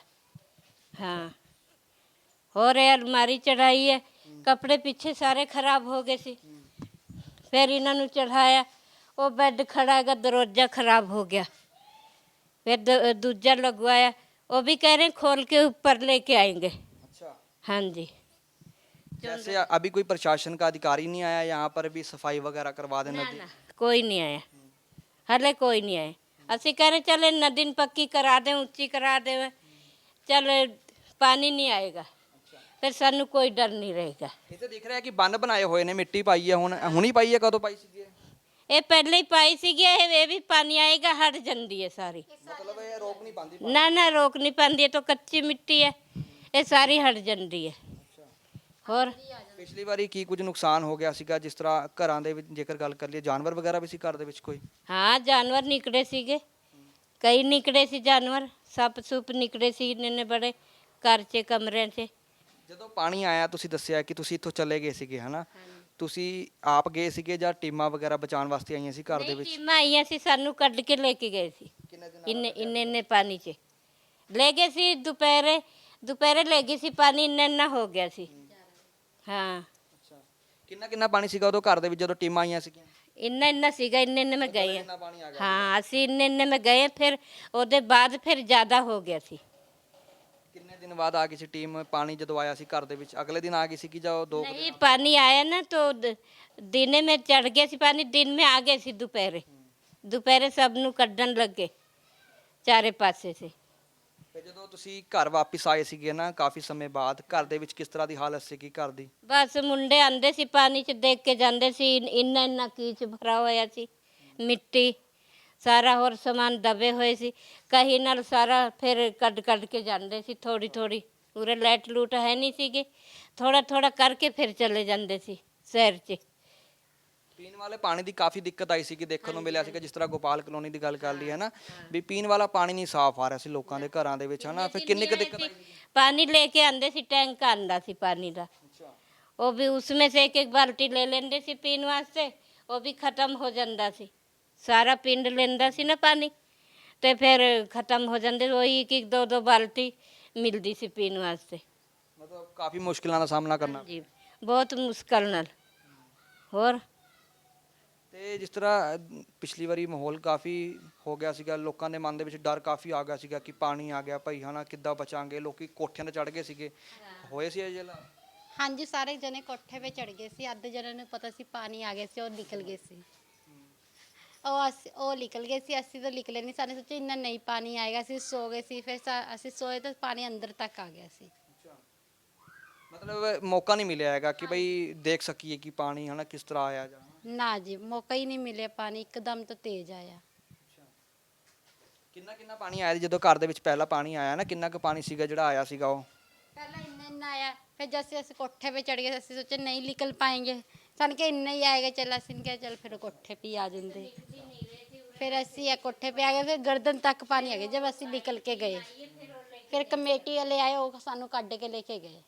[SPEAKER 4] ਹਾਂ। ਹੋਰ ਇਹ ਅਲਮਾਰੀ ਚੜਾਈ ਹੈ। ਕੱਪੜੇ ਪਿੱਛੇ ਸਾਰੇ ਖਰਾਬ ਹੋ ਗਏ ਸੀ। ਫਿਰ ਇਹਨਾਂ ਨੂੰ ਚੜਾਇਆ ਉਹ ਬੈੱਡ ਖੜਾ ਹੈਗਾ ਦਰਵਾਜ਼ਾ ਖਰਾਬ ਹੋ ਗਿਆ। ਫਿਰ ਦੂਜਾ ਲਗਵਾਇਆ। ਉਹ ਵੀ ਕਹਿ ਰਹੇ ਖੋਲ ਕੇ ਉੱਪਰ ਲੈ ਕੇ
[SPEAKER 1] ਆਏਗੇ।
[SPEAKER 4] ਹਾਂਜੀ। जी
[SPEAKER 1] जैसे अभी कोई प्रशासन का अधिकारी नहीं आया यहाँ पर भी सफाई वगैरह करवा देना
[SPEAKER 4] ना ना कोई नहीं आया हले कोई नहीं आया ਅਸੀਂ ਕਹਿੰਦੇ ਚਲੇ ਨਦੀ ਨੂੰ ਪੱਕੀ ਕਰਾ ਦੇ ਉੱਚੀ ਕਰਾ ਦੇ ਚਲ ਪਾਣੀ ਨਹੀਂ ਆਏਗਾ ਫਿਰ ਸਾਨੂੰ ਕੋਈ ਡਰ ਨਹੀਂ ਰਹੇਗਾ
[SPEAKER 1] ਇਹ ਤਾਂ ਦਿਖ ਰਿਹਾ ਕਿ ਬੰਨ ਬਣਾਏ ਹੋਏ ਨੇ ਮਿੱਟੀ ਪਾਈ ਹੈ ਹੁਣ ਹੁਣੀ ਪਾਈ ਹੈ ਕਦੋਂ ਪਾਈ ਸੀਗੀ ਇਹ?
[SPEAKER 4] ਇਹ ਪਹਿਲੇ ਹੀ ਪਾਈ ਸੀਗੀ ਇਹ ਇਹ ਵੀ ਪਾਣੀ ਆਏਗਾ ਹਟ ਜਾਂਦੀ ਹੈ ਸਾਰੀ
[SPEAKER 1] ਮਤਲਬ ਇਹ ਰੋਕ ਨਹੀਂ ਪਾਉਂਦੀ
[SPEAKER 4] ਨਾ ਨਾ ਰੋਕ ਨਹੀਂ ਪਾਉਂਦੀ ਇਹ ਤਾਂ ਕੱਚੀ ਮਿੱਟੀ ਹੈ ਇਹ ਸਾਰੀ ਹਟ ਜਾਂਦੀ ਹੈ ਹੋਰ?
[SPEAKER 1] ਪਿਛਲੀ ਵਾਰੀ ਕੀ ਕੁਝ ਨੁਕਸਾਨ ਹੋ ਗਿਆ ਸੀਗਾ ਜਿਸ ਤਰ੍ਹਾਂ ਘਰਾਂ ਦੇ ਵਿੱਚ ਜੇਕਰ ਗੱਲ ਕਰ ਲਈਏ ਜਾਨਵਰ ਵਗੈਰਾ ਵੀ ਸੀ ਘਰ ਦੇ ਵਿੱਚ ਕੋਈ?
[SPEAKER 4] ਹਾਂ ਜਾਨਵਰ ਨਿਕਲੇ ਸੀਗੇ। ਕਈ ਨਿਕਲੇ ਸੀ ਜਾਨਵਰ ਸੱਪ ਸੁੱਪ ਨਿਕਲੇ ਸੀ ਇੰਨੇ ਨੇ ਬੜੇ ਘਰ 'ਚ ਕਮਰਿਆਂ 'ਚ।
[SPEAKER 1] ਜਦੋਂ ਪਾਣੀ ਆਇਆ ਤੁਸੀਂ ਦੱਸਿਆ ਕਿ ਤੁਸੀਂ ਇੱਥੋਂ ਚਲੇ ਗਏ ਸੀਗੇ ਹਨਾ? ਤੁਸੀਂ ਆਪ ਗਏ ਸੀਗੇ ਜਾਂ ਟੀਮਾਂ ਵਗੈਰਾ ਬਚਾਉਣ ਵਾਸਤੇ ਆਈਆਂ ਸੀ ਘਰ ਦੇ
[SPEAKER 4] ਨਹੀਂ
[SPEAKER 1] ਵਿੱਚ?
[SPEAKER 4] ਟੀਮਾਂ ਆਈਆਂ ਸੀ ਸਾਨੂੰ ਕੱਢ ਕੇ ਲੈ ਕੇ ਗਏ ਸੀ। ਇੰਨੇ ਇੰਨੇ ਇੰਨੇ ਪਾਣੀ 'ਚ। ਲੈ ਗਏ ਸੀ ਦੁਪਹਿਰੇ ਦੁਪਹਿਰੇ ਲੈ ਗਏ ਸੀ ਪਾਣੀ ਇੰਨਾ ਇੰਨਾ ਹੋ ਗਿਆ ਸੀ। ਹਾਂ
[SPEAKER 1] ਕਿੰਨਾ ਕਿੰਨਾ ਪਾਣੀ ਸੀਗਾ ਉਦੋਂ ਘਰ ਦੇ ਵਿੱਚ ਜਦੋਂ ਟੀਮਾਂ ਆਈਆਂ ਸੀਗੀਆਂ
[SPEAKER 4] ਇੰਨਾ ਇੰਨਾ ਸੀਗਾ ਇੰਨੇ ਇੰਨੇ ਮੈਂ ਗਏ
[SPEAKER 1] ਕਿੰਨਾ ਪਾਣੀ ਆ ਗਿਆ
[SPEAKER 4] ਹਾਂ ਅਸੀਂ ਇੰਨੇ ਇੰਨੇ ਮੈਂ ਗਏ ਫਿਰ ਉਹਦੇ ਬਾਅਦ ਫਿਰ ਜ਼ਿਆਦਾ ਹੋ ਗਿਆ ਸੀ
[SPEAKER 1] ਕਿੰਨੇ ਦਿਨ ਬਾਅਦ ਆ ਗਈ ਸੀ ਟੀਮ ਪਾਣੀ ਜਦੋਂ ਆਇਆ ਸੀ ਘਰ ਦੇ ਵਿੱਚ ਅਗਲੇ ਦਿਨ ਆ ਗਈ ਸੀ ਕਿ ਜਾਂ ਉਹ ਦੋ ਕੁ
[SPEAKER 4] नहीं पानी आया ना तो द- दिने में चढ़ गया सी पानी दिन में आ गए सी दोपहरे दोपहरे सब नु कड्डन लग गए चारे पासे से
[SPEAKER 1] ਫਿਰ ਜਦੋਂ ਤੁਸੀਂ ਘਰ ਵਾਪਸ ਆਏ ਸੀਗੇ ਨਾ, ਕਾਫੀ ਸਮੇਂ ਬਾਅਦ, ਘਰ ਦੇ ਵਿੱਚ ਕਿਸ ਤਰ੍ਹਾਂ ਦੀ ਹਾਲਤ ਸੀਗੀ ਘਰ ਦੀ?
[SPEAKER 4] ਬਸ ਮੁੰਡੇ ਆਂਦੇ ਸੀ, ਪਾਣੀ ਚ ਦੇਖ ਕੇ ਜਾਂਦੇ ਸੀ, ਇੰਨਾ ਇੰਨਾ ਕੀਚ ਭਰਾ ਹੋਇਆ ਸੀ, ਮਿੱਟੀ, ਸਾਰਾ ਹੋਰ ਸਮਾਨ ਦਬੇ ਹੋਏ ਸੀ, ਕਹੀ ਨਾਲ ਸਾਰਾ ਫਿਰ ਕੱਢ ਕੱਢ ਕੇ ਜਾਂਦੇ ਸੀ ਥੋੜੀ ਥੋੜੀ ਉਰੇ ਲਾਈਟ ਲੂਟ ਹੈ ਨਹੀਂ ਸੀਗੇ ਥੋੜਾ ਥੋੜਾ ਕਰਕੇ ਫਿਰ ਚਲੇ ਜਾਂਦੇ ਸੀ, ਸ਼ਹਿਰ 'ਚ।
[SPEAKER 1] ਪੀਣ ਵਾਲੇ ਪਾਣੀ ਦੀ ਕਾਫੀ ਦਿੱਕਤ ਆਈ ਸੀ ਕਿ ਦੇਖਣ ਨੂੰ ਮਿਲਿਆ ਸੀਗਾ ਜਿਸ ਤਰ੍ਹਾਂ ਗੋਪਾਲ ਕਲੋਨੀ ਦੀ ਗੱਲ ਕਰ ਲਈ ਹੈ ਨਾ ਵੀ ਪੀਣ ਵਾਲਾ ਪਾਣੀ ਨਹੀਂ ਸਾਫ਼ ਆ ਰਿਹਾ ਸੀ ਲੋਕਾਂ ਦੇ ਘਰਾਂ ਦੇ ਵਿੱਚ ਹਨਾ ਫਿਰ ਕਿੰਨੀ ਕੁ ਦਿੱਕਤ ਆਈ
[SPEAKER 4] ਪਾਣੀ ਲੈ ਕੇ ਆਂਦੇ ਸੀ ਟੈਂਕ ਆਂਦਾ ਸੀ ਪਾਣੀ ਦਾ।
[SPEAKER 1] ਅੱਛਾ।
[SPEAKER 4] ਉਹ ਵੀ ਉਸਮੇ ਸੇ ਇੱਕ ਇੱਕ ਬਾਲਟੀ ਲੈ ਲੈਂਦੇ ਸੀ ਪੀਣ ਵਾਸਤੇ ਉਹ ਵੀ ਖਤਮ ਹੋ ਜਾਂਦਾ ਸੀ। ਸਾਰਾ ਪਿੰਡ ਲੈਂਦਾ ਸੀ ਨਾ ਪਾਣੀ ਤੇ ਫਿਰ ਖਤਮ ਹੋ ਜਾਂਦੇ ਉਹੀ ਇੱਕ ਇੱਕ ਦੋ ਦੋ ਬਾਲਟੀ ਮਿਲਦੀ ਸੀ ਪੀਣ ਵਾਸਤੇ।
[SPEAKER 1] ਮਤਲਬ ਕਾਫੀ ਮੁਸ਼ਕਿਲਾਂ ਦਾ ਸਾਹਮਣਾ ਕਰਨਾ।
[SPEAKER 4] ਜੀ ਬਹੁਤ ਮੁਸ਼ਕਲ ਨਾਲ। ਹੋਰ?
[SPEAKER 1] ਤੇ ਜਿਸ ਤਰ੍ਹਾਂ ਪਿਛਲੀ ਵਾਰੀ ਮਾਹੌਲ ਕਾਫੀ ਹੋ ਗਿਆ ਸੀਗਾ ਲੋਕਾਂ ਦੇ ਮਨ ਦੇ ਵਿੱਚ ਡਰ ਕਾਫੀ ਆ ਗਿਆ ਸੀਗਾ ਕਿ ਪਾਣੀ ਆ ਗਿਆ ਭਾਈ ਹਨਾ ਕਿੱਦਾਂ ਬਚਾਂਗੇ ਲੋਕੀ ਕੋਠਿਆਂ ਤੇ ਚੜ ਗਏ ਸੀਗੇ। ਹੋਏ ਸੀ ਇਹ ਜਿਹੜਾ
[SPEAKER 5] ਹਾਂਜੀ ਸਾਰੇ ਜਣੇ ਕੋਠੇ 'ਤੇ ਚੜ ਗਏ ਸੀ ਅੱਧ ਜਣਾਂ ਨੂੰ ਪਤਾ ਸੀ ਪਾਣੀ ਆ ਗਿਆ ਸੀ ਉਹ ਨਿਕਲ ਗਏ ਸੀ। ਉਹ ਅਸੀਂ ਉਹ ਨਿਕਲ ਗਏ ਸੀ ਅਸੀਂ ਤਾਂ ਨਿਕਲੇ ਨਹੀਂ ਸਾਨੂੰ ਸੋਚਿਆ ਇੰਨਾ ਨਹੀਂ ਪਾਣੀ ਆਏਗਾ ਅਸੀਂ ਸੋ ਗਏ ਸੀ ਫਿਰ ਸਾ- ਅਸੀਂ ਸੋਏ ਤਾਂ ਪਾਣੀ ਅੰਦਰ ਤੱਕ ਆ ਗਿਆ ਸੀ।
[SPEAKER 1] ਮਤਲਬ ਮੌਕਾ ਨਹੀਂ ਮਿਲਿਆ ਹੈਗਾ ਕਿ ਬਈ ਦੇਖ ਸਕੀਏ ਕਿ ਪਾਣੀ ਹਨਾ ਕਿਸ ਤਰ੍ਹਾਂ ਆਇਆ ਜਾਂ
[SPEAKER 5] ਨਾ ਜੀ ਮੌਕਾ ਹੀ ਨਹੀਂ ਮਿਲਿਆ ਪਾਣੀ ਇੱਕਦਮ ਤੋਂ ਤੇਜ਼ ਆਇਆ।
[SPEAKER 1] ਕਿੰਨਾ ਕਿੰਨਾ ਪਾਣੀ ਆਇਆ ਸੀ ਜਦੋਂ ਘਰ ਦੇ ਵਿੱਚ ਪਹਿਲਾ ਪਾਣੀ ਆਇਆ ਨਾ ਕਿੰਨਾ ਕੁ ਪਾਣੀ ਸੀਗਾ ਜਿਹੜਾ ਆਇਆ ਸੀਗਾ ਉਹ?
[SPEAKER 5] ਪਹਿਲਾਂ ਇੰਨਾ ਇੰਨਾ ਆਇਆ ਫਿਰ ਜੈਸੇ ਅਸੀਂ ਕੋਠੇ 'ਤੇ ਚੜ ਗਏ ਅਸੀਂ ਸੋਚਿਆ ਨਹੀਂ ਨਿਕਲ ਪਾएंगे ਸਾਨੂੰ ਕਿ ਇੰਨਾ ਹੀ ਆਏਗਾ ਚੱਲ ਅਸੀਂ ਕਿਹਾ ਚੱਲ ਫਿਰ ਕੋਠੇ 'ਤੇ ਆ ਜਾਂਦੇ। ਫਿਰ ਅਸੀਂ ਇਹ ਕੋਠੇ 'ਤੇ ਆ ਗਏ ਫਿਰ ਗਰਦਨ ਤੱਕ ਪਾਣੀ ਆ ਗਿਆ ਜਦ ਅਸੀਂ ਨਿਕਲ ਕੇ ਗਏ। ਫਿਰ ਕਮੇਟੀ ਵਾਲੇ ਆਏ ਉਹ ਸਾਨੂੰ ਕੱਢ ਕੇ ਲੈ ਕੇ ਗਏ।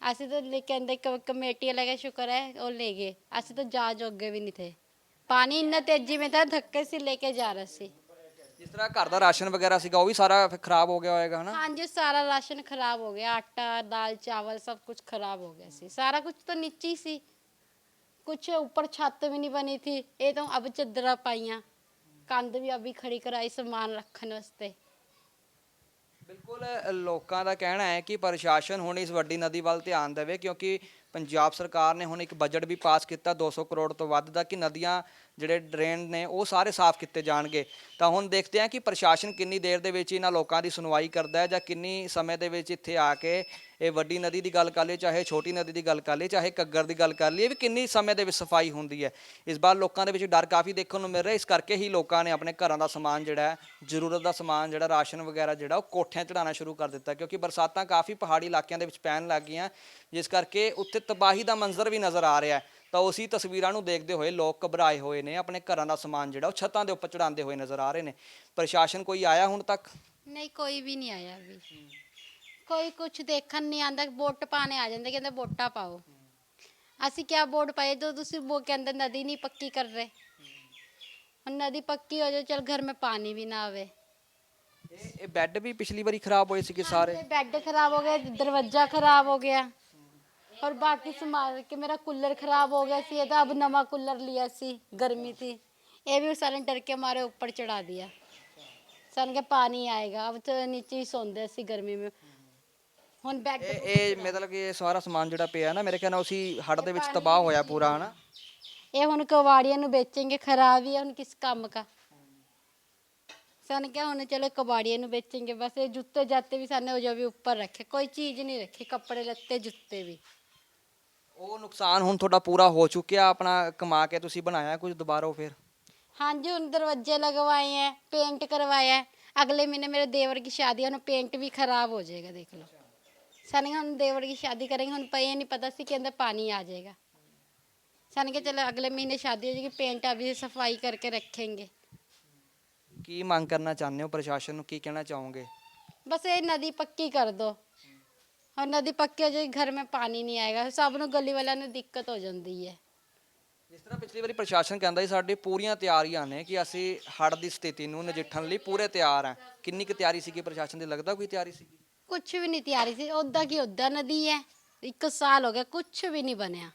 [SPEAKER 5] ਅਸੀਂ ਤਾਂ ਲੈ ਕੇ ਆਂਦੇ ਕ- ਕਮੇਟੀ ਵਾਲੇ का शुक्र है वो ले गए ਅਸੀਂ ਤਾਂ ਜਾ ਜੋਗੇ ਵੀ ਨਹੀਂ ਥੇ ਪਾਣੀ ਇੰਨਾ ਤੇਜ਼ੀ में था धक्के से लेके जा रहा ਸੀ
[SPEAKER 1] ਜਿਸ ਤਰ੍ਹਾਂ ਘਰ ਦਾ ਰਾਸ਼ਨ ਵਗੈਰਾ ਸੀਗਾ ਉਹ ਵੀ ਸਾਰਾ ਫਿਰ ਖਰਾਬ ਹੋ ਗਿਆ ਹੋਏਗਾ ਹਨਾ
[SPEAKER 5] हाँ जी सारा राशन खराब हो गया आटा दाल चावल सब कुछ खराब हो गया सी सारा कुछ तो नीचे ही सी कुछ ऊपर छत भी नहीं बनी थी ये तो अब चदरा पाइया कंध भी अभी खड़ी कराई सामान रखने वास्ते
[SPEAKER 1] ਬਿਲਕੁਲ ਲੋਕਾਂ ਦਾ ਕਹਿਣਾ ਹੈ ਕਿ ਪ੍ਰਸ਼ਾਸਨ ਹੁਣ ਇਸ ਵੱਡੀ ਨਦੀ ਵੱਲ ਧਿਆਨ ਦੇਵੇ ਕਿਉਂਕਿ ਪੰਜਾਬ ਸਰਕਾਰ ਨੇ ਹੁਣ ਇੱਕ ਬਜਟ ਵੀ ਪਾਸ ਕੀਤਾ 200 ਕਰੋੜ ਤੋਂ ਵੱਧ ਦਾ ਕਿ ਨਦੀਆਂ ਜਿਹੜੇ ਡਰੇਨ ਨੇ, ਉਹ ਸਾਰੇ ਸਾਫ਼ ਕੀਤੇ ਜਾਣਗੇ। ਤਾਂ ਹੁਣ ਦੇਖਦੇ ਹਾਂ ਕਿ ਪ੍ਰਸ਼ਾਸਨ ਕਿੰਨੀ ਦੇਰ ਦੇ ਵਿੱਚ ਇਹਨਾਂ ਲੋਕਾਂ ਦੀ ਸੁਣਵਾਈ ਕਰਦਾ ਹੈ ਜਾਂ ਕਿੰਨੀ ਸਮੇਂ ਦੇ ਵਿੱਚ ਇੱਥੇ ਆ ਕੇ ਇਹ ਵੱਡੀ ਨਦੀ ਦੀ ਗੱਲ ਕਰ ਲਈਏ, ਚਾਹੇ ਛੋਟੀ ਨਦੀ ਦੀ ਗੱਲ ਕਰ ਲਈਏ, ਚਾਹੇ ਘੱਗਰ ਦੀ ਗੱਲ ਕਰ ਲਈਏ, ਵੀ ਕਿੰਨੀ ਸਮੇਂ ਦੇ ਵਿੱਚ ਸਫ਼ਾਈ ਹੁੰਦੀ ਹੈ। ਇਸ ਵਾਰ ਲੋਕਾਂ ਦੇ ਵਿੱਚ ਡਰ ਕਾਫੀ ਦੇਖਣ ਨੂੰ ਮਿਲ ਰਿਹਾ। ਇਸ ਕਰਕੇ ਹੀ ਲੋਕਾਂ ਨੇ ਆਪਣੇ ਘਰਾਂ ਦਾ ਸਮਾਨ ਜਿਹੜਾ ਜ਼ਰੂਰਤ ਦਾ ਸਮਾਨ ਜਿਹੜਾ ਰਾਸ਼ਨ ਵਗੈਰਾ ਜਿਹੜਾ, ਉਹ ਕੋਠਿਆਂ ਚੜਾਉਣਾ ਸ਼ੁਰੂ ਕਰ ਦਿੱਤਾ। ਕਿਉਂਕਿ ਬਰਸਾਤਾਂ ਕਾਫੀ ਪਹਾੜੀ ਇਲਾਕਿਆਂ ਦੇ ਵਿੱਚ ਪੈਣ ਲੱਗ ਗਈਆਂ। ਜਿਸ ਕਰਕੇ ਉੱਥੇ ਤਬਾਹੀ ਦਾ ਮੰਜ਼ਰ ਵੀ ਨਜ਼ਰ ਆ ਰਿਹਾ ਹੈ। ਤਾਂ ਉਸੀ ਤਸਵੀਰਾਂ ਨੂੰ ਦੇਖਦੇ ਹੋਏ ਲੋਕ ਘਬਰਾਏ ਹੋਏ ਨੇ ਆਪਣੇ ਘਰਾਂ ਦਾ ਸਮਾਨ ਜਿਹੜਾ ਉਹ ਛੱਤਾਂ ਦੇ ਉੱਪਰ ਚੜਾਉਂਦੇ ਹੋਏ ਨਜ਼ਰ ਆ ਰਹੇ ਨੇ। ਪ੍ਰਸ਼ਾਸਨ ਕੋਈ ਆਇਆ ਹੁਣ ਤੱਕ?
[SPEAKER 5] ਨਹੀਂ ਕੋਈ ਵੀ ਨਹੀਂ ਆਇਆ ਵੀ। ਕੋਈ ਕੁਝ ਦੇਖਣ ਨਹੀਂ ਆਂਦਾ ਵੋਟ ਪਾਣੇ ਆ ਜਾਂਦੇ ਕਹਿੰਦੇ ਵੋਟਾਂ ਪਾਓ। ਅਸੀਂ ਕਿਆ ਵੋਟ ਪਾਏ? ਜੋ ਤੁਸੀਂ ਵੋ ਕਹਿੰਦੇ ਨਦੀ ਨਹੀਂ ਪੱਕੀ ਕਰ ਰਹੇ। ਹੁਣ ਨਦੀ ਪੱਕੀ ਹੋ ਜਾਏ ਚਲ ਘਰ ਮੇ ਪਾਣੀ ਵੀ ਨਾ ਆਵੇ।
[SPEAKER 1] ਇਹ- ਬੈੱਡ ਵੀ ਪਿਛਲੀ ਵਾਰੀ ਖਰਾਬ ਹੋਏ ਸੀਗੇ ਸਾਰੇ?
[SPEAKER 5] ਬੈੱਡ ਖਰਾਬ ਹੋ ਗਏ ਦਰਵਾਜ਼ਾ ਖਰਾਬ ਹੋ ਗਿਆ। और बाकी संभाल के मेरा कूलर खराब हो गया सी ये तो अब नवा कूलर लिया सी गर्मी थी ये भी उसने डर के मारे ऊपर चढ़ा दिया सन के पानी आएगा अब तो नीचे ही ਸੌਂਦੇ ਸੀ ਗਰਮੀ ਵਿੱਚ। ਹੁਣ ਬੈਗ
[SPEAKER 1] ਇਹ ਇਹ ਮਤਲਬ ਕਿ ਸਾਰਾ ਸਮਾਨ ਜਿਹੜਾ ਪਿਆ ਨਾ ਮੇਰੇ ਖਿਆਲ ਨਾਲ ਉਸੀ ਹੜ ਦੇ ਵਿੱਚ ਤਬਾਹ ਹੋਇਆ ਪੂਰਾ ਹਨਾ?
[SPEAKER 5] ਇਹ ਹੁਣ ਕਵਾੜੀਆਂ ਨੂੰ ਵੇਚेंगे ਖਰਾਬ ਹੀ ਹੈ ਹੁਣ ਕਿਸ ਕੰਮ ਕਾ। ਸਾਨੂੰ ਕਿਹਾ ਹੁਣ ਚਲੋ ਕਬਾੜੀਆਂ ਨੂੰ ਵੇਚेंगे ਬਸ ਇਹ ਜੁੱਤੇ ਜਾਤੇ ਵੀ ਸਾਨੇ ਉਹ ਜੋ ਵੀ ਉੱਪਰ ਰੱਖੇ ਕੋਈ ਚੀਜ਼ ਨਹੀਂ ਰੱਖੀ ਕੱਪੜੇ ਲੱਤੇ ਜੁੱਤੇ ਵੀ।
[SPEAKER 1] ਉਹ ਨੁਕਸਾਨ ਹੁਣ ਤੁਹਾਡਾ ਪੂਰਾ ਹੋ ਚੁੱਕਿਆ ਆਪਣਾ ਕਮਾ ਕੇ ਤੁਸੀਂ ਬਣਾਇਆ ਕੁਝ ਦੁਬਾਰਾ ਫਿਰ?
[SPEAKER 5] ਹਾਂਜੀ ਹੁਣ ਦਰਵਾਜ਼ੇ ਲਗਵਾਏ ਹੈ ਪੇਂਟ ਕਰਵਾਇਆ ਅਗਲੇ ਮਹੀਨੇ ਮੇਰੇ ਦੇਵਰ ਦੀ ਸ਼ਾਦੀ ਹੈ ਹੁਣ ਪੇਂਟ ਵੀ ਖਰਾਬ ਹੋ ਜਾਏਗਾ ਦੇਖ ਲਓ। ਸਾਨੂੰ ਹੁਣ ਦੇਵਰ ਦੀ ਸ਼ਾਦੀ ਕਰਾਂਗੇ ਹੁਣ ਪਏ ਨਹੀਂ ਪਤਾ ਸੀ ਕਿ ਅੰਦਰ ਪਾਣੀ ਆ ਜਾਏਗਾ। ਸਾਨੂੰ ਕਿ ਚਲੋ ਅਗਲੇ ਮਹੀਨੇ ਸ਼ਾਦੀ ਹੋ ਜਾਏਗੀ ਪੇਂਟ ਅਭੀ ਸਫ਼ਾਈ ਕਰਕੇ ਰੱਖेंगे
[SPEAKER 1] ਕੀ ਮੰਗ ਕਰਨਾ ਚਾਹੁੰਦੇ ਹੋ ਪ੍ਰਸ਼ਾਸਨ ਨੂੰ ਕੀ ਕਹਿਣਾ ਚਾਹੋਗੇ?
[SPEAKER 5] ਬਸ ਇਹ ਨਦੀ ਪੱਕੀ ਕਰ ਦੋ। और नदी पक्की हो जाएगी घर में पानी नहीं आएगा सब ਨੂੰ गली वाला ਨੂੰ दिक्कत हो जाती है
[SPEAKER 1] ਜਿਸ ਤਰ੍ਹਾਂ ਪਿਛਲੀ ਵਾਰੀ ਪ੍ਰਸ਼ਾਸਨ ਕਹਿੰਦਾ ਸੀ ਸਾਡੇ ਪੂਰੀਆਂ ਤਿਆਰੀਆਂ ਨੇ ਕਿ ਅਸੀਂ ਹੜ ਦੀ ਸਥਿਤੀ ਨੂੰ ਨਜਿੱਠਣ ਲਈ ਪੂਰੇ ਤਿਆਰ ਹਾਂ ਕਿੰਨੀ ਕੁ ਤਿਆਰੀ ਸੀਗੀ ਪ੍ਰਸ਼ਾਸਨ ਦੀ ਲੱਗਦਾ ਕੋਈ ਤਿਆਰੀ ਸੀਗੀ
[SPEAKER 5] ਕੁਛ ਵੀ ਨਹੀਂ ਤਿਆਰੀ ਸੀ ਉਦਾਂ ਕੀ ਉਦਾਂ ਨਦੀ ਹੈ ਇੱਕ ਸਾਲ ਹੋ ਗਿਆ ਕੁਛ ਵੀ ਨਹੀਂ ਬਣਿਆ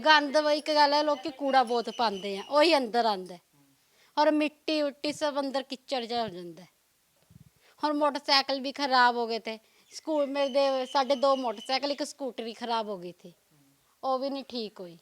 [SPEAKER 5] ਗੰਦ ਵ- ਇੱਕ ਗੱਲ ਹੈ ਲੋਕੀ ਕੂੜਾ ਬਹੁਤ ਪਾਉਂਦੇ ਆ ਉਹੀ ਅੰਦਰ ਆਂਦਾ ਔਰ ਮਿੱਟੀ ਉੱਟੀ ਸਭ ਅੰਦਰ ਕਿੱਚੜ ਜਾ ਹੋ ਜਾਂਦਾ ਹੈ। ਹੁਣ ਮੋਟਰਸਾਈਕਲ ਵੀ ਖਰਾਬ ਹੋ ਗਏ ਥੇ ਸਕੂਲ ਮੇਰੇ ਸਾਡੇ ਦੋ ਮੋਟਰਸਾਈਕਲ ਇੱਕ ਸਕੂਟਰੀ ਖਰਾਬ ਹੋ ਗਈ ਥੀ। ਉਹ ਵੀ ਨਹੀਂ ਠੀਕ ਹੋਈ।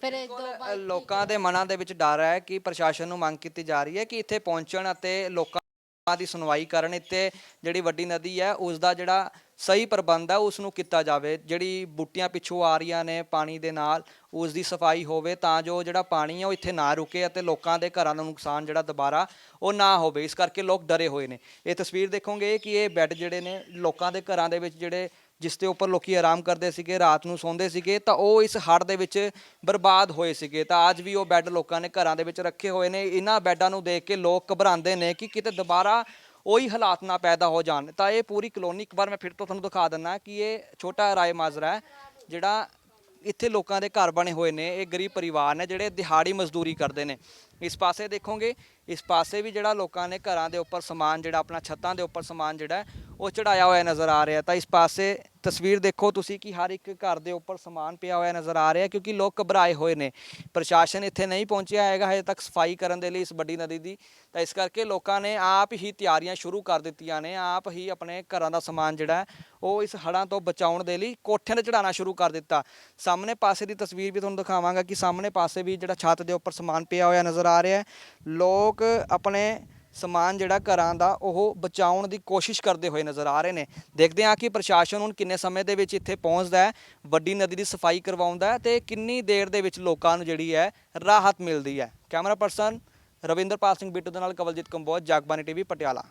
[SPEAKER 5] ਫਿਰ ਇਹ ਦੋ
[SPEAKER 1] ਅ, ਲੋਕਾਂ ਦੇ ਮਨਾਂ ਦੇ ਵਿੱਚ ਡਰ ਹੈ ਕਿ ਪ੍ਰਸ਼ਾਸਨ ਨੂੰ ਮੰਗ ਕੀਤੀ ਜਾ ਰਹੀ ਹੈ ਕਿ ਇੱਥੇ ਪਹੁੰਚਣ ਅਤੇ ਲੋਕਾਂ ਦੀ ਸੁਣਵਾਈ ਕਰਨ। ਇੱਥੇ ਜਿਹੜੀ ਵੱਡੀ ਨਦੀ ਹੈ ਉਸ ਦਾ ਜਿਹੜਾ ਸਹੀ ਪ੍ਰਬੰਧ ਆ ਉਸ ਨੂੰ ਕੀਤਾ ਜਾਵੇ। ਜਿਹੜੀ ਬੂਟੀਆਂ ਪਿੱਛੋਂ ਆ ਰਹੀਆਂ ਨੇ ਪਾਣੀ ਦੇ ਨਾਲ ਉਸ ਦੀ ਸਫ਼ਾਈ ਹੋਵੇ ਤਾਂ ਜੋ ਜਿਹੜਾ ਪਾਣੀ ਆ, ਉਹ ਇੱਥੇ ਨਾ ਰੁਕੇ ਅਤੇ ਲੋਕਾਂ ਦੇ ਘਰਾਂ ਦਾ ਨੁਕਸਾਨ ਜਿਹੜਾ ਦੁਬਾਰਾ ਉਹ ਨਾ ਹੋਵੇ। ਇਸ ਕਰਕੇ ਲੋਕ ਡਰੇ ਹੋਏ ਨੇ। ਇਹ ਤਸਵੀਰ ਦੇਖੋਗੇ ਕਿ ਇਹ ਬੈੱਡ ਜਿਹੜੇ ਨੇ, ਲੋਕਾਂ ਦੇ ਘਰਾਂ ਦੇ ਵਿੱਚ ਜਿਹੜੇ, ਜਿਸ ਦੇ ਉੱਪਰ ਲੋਕੀ ਆਰਾਮ ਕਰਦੇ ਸੀਗੇ, ਰਾਤ ਨੂੰ ਸੌਂਦੇ ਸੀਗੇ, ਤਾਂ ਉਹ ਇਸ ਹੜ੍ਹ ਦੇ ਵਿੱਚ ਬਰਬਾਦ ਹੋਏ ਸੀਗੇ। ਤਾਂ ਅੱਜ ਵੀ ਉਹ ਬੈੱਡ ਲੋਕਾਂ ਨੇ ਘਰਾਂ ਦੇ ਵਿੱਚ ਰੱਖੇ ਹੋਏ ਨੇ। ਇਹਨਾਂ ਬੈੱਡਾਂ ਨੂੰ ਦੇਖ ਕੇ ਲੋਕ ਘਬਰਾਉਂਦੇ ਨੇ ਕਿ ਕਿਤੇ ਦੁਬਾਰਾ ਉਹੀ ਹਾਲਾਤ ਨਾ ਪੈਦਾ ਹੋ ਜਾਣ। ਤਾਂ ਇਹ ਪੂਰੀ ਕਲੋਨੀ, ਇੱਕ ਵਾਰ ਮੈਂ ਫਿਰ ਤੋਂ ਤੁਹਾਨੂੰ ਦਿਖਾ ਦਿੰਦਾ ਕਿ ਇਹ ਛੋਟਾ ਰਾਏ ਮਾਜਰਾ ਹੈ, ਜਿਹੜਾ ਇੱਥੇ ਲੋਕਾਂ ਦੇ ਘਰ ਬਣੇ ਹੋਏ ਨੇ, ਇਹ ਗਰੀਬ ਪਰਿਵਾਰ ਨੇ, ਜਿਹੜੇ ਦਿਹਾੜੀ ਮਜ਼ਦੂਰੀ ਕਰਦੇ ਨੇ। ਇਸ ਪਾਸੇ ਦੇਖੋਗੇ, ਇਸ ਪਾਸੇ ਵੀ ਜਿਹੜਾ ਲੋਕਾਂ ਨੇ ਘਰਾਂ ਦੇ ਉੱਪਰ ਸਮਾਨ ਜਿਹੜਾ, ਆਪਣਾ ਛੱਤਾਂ ਦੇ ਉੱਪਰ ਸਮਾਨ ਜਿਹੜਾ ਉਹ ਚੜਾਇਆ ਹੋਇਆ ਨਜ਼ਰ ਆ ਰਿਹਾ ਤਾਂ ਇਸ ਪਾਸੇ ਤਸਵੀਰ ਦੇਖੋ ਤੁਸੀਂ ਕਿ ਹਰ ਇੱਕ ਘਰ ਦੇ ਉੱਪਰ ਸਮਾਨ ਪਿਆ ਹੋਇਆ ਨਜ਼ਰ ਆ ਰਿਹਾ ਕਿਉਂਕਿ ਲੋਕ ਘਬਰਾਏ ਹੋਏ ਨੇ। ਪ੍ਰਸ਼ਾਸਨ ਇੱਥੇ ਨਹੀਂ ਪਹੁੰਚਿਆ ਹੈਗਾ, ਹਜੇ ਤੱਕ ਸਫ਼ਾਈ ਕਰਨ ਦੇ ਲਈ ਇਸ ਵੱਡੀ ਨਦੀ ਦੀ। ਤਾਂ ਇਸ ਕਰਕੇ ਲੋਕਾਂ ਨੇ ਆਪ ਹੀ ਤਿਆਰੀਆਂ ਸ਼ੁਰੂ ਕਰ ਦਿੱਤੀਆਂ ਨੇ, ਆਪ ਹੀ ਆਪਣੇ ਘਰਾਂ ਦਾ ਸਮਾਨ ਜਿਹੜਾ ਉਹ ਇਸ ਹੜ੍ਹਾਂ ਤੋਂ ਬਚਾਉਣ ਦੇ ਲਈ ਕੋਠਿਆਂ ਤੇ ਚੜਾਉਣਾ ਸ਼ੁਰੂ ਕਰ ਦਿੱਤਾ। ਸਾਹਮਣੇ ਪਾਸੇ ਦੀ ਤਸਵੀਰ ਵੀ ਤੁਹਾਨੂੰ ਦਿਖਾਵਾਂਗਾ ਕਿ ਸਾਹਮਣੇ ਪਾਸੇ ਵੀ ਜਿਹੜਾ ਛੱਤ ਦੇ ਉੱਪਰ ਸਮਾਨ ਪਿਆ ਹੋਇਆ ਨਜ਼ਰ ਆ ਰਿਹਾ ਲੋਕ ਆਪਣੇ ਸਮਾਨ ਜਿਹੜਾ ਘਰਾਂ ਦਾ, ਉਹ ਬਚਾਉਣ ਦੀ ਕੋਸ਼ਿਸ਼ ਕਰਦੇ ਹੋਏ ਨਜ਼ਰ ਆ ਰਹੇ ਨੇ। ਦੇਖਦੇ ਹਾਂ ਕਿ ਪ੍ਰਸ਼ਾਸਨ ਹੁਣ ਕਿੰਨੇ ਸਮੇਂ ਦੇ ਵਿੱਚ ਇੱਥੇ ਪਹੁੰਚਦਾ ਹੈ, ਵੱਡੀ ਨਦੀ ਦੀ ਸਫ਼ਾਈ ਕਰਵਾਉਂਦਾ ਹੈ ਤੇ ਕਿੰਨੀ ਦੇਰ ਦੇ ਵਿੱਚ ਲੋਕਾਂ ਨੂੰ ਜਿਹੜੀ ਹੈ ਰਾਹਤ ਮਿਲਦੀ ਹੈ। ਕੈਮਰਾ ਪਰਸਨ ਰਵਿੰਦਰਪਾਲ ਸਿੰਘ ਬਿੱਟੂ ਦੇ ਨਾਲ ਕਵਲਜੀਤ ਕੰਬੋਜ ਜਗਬਾਨੀ ਟੀਵੀ, ਪਟਿਆਲਾ।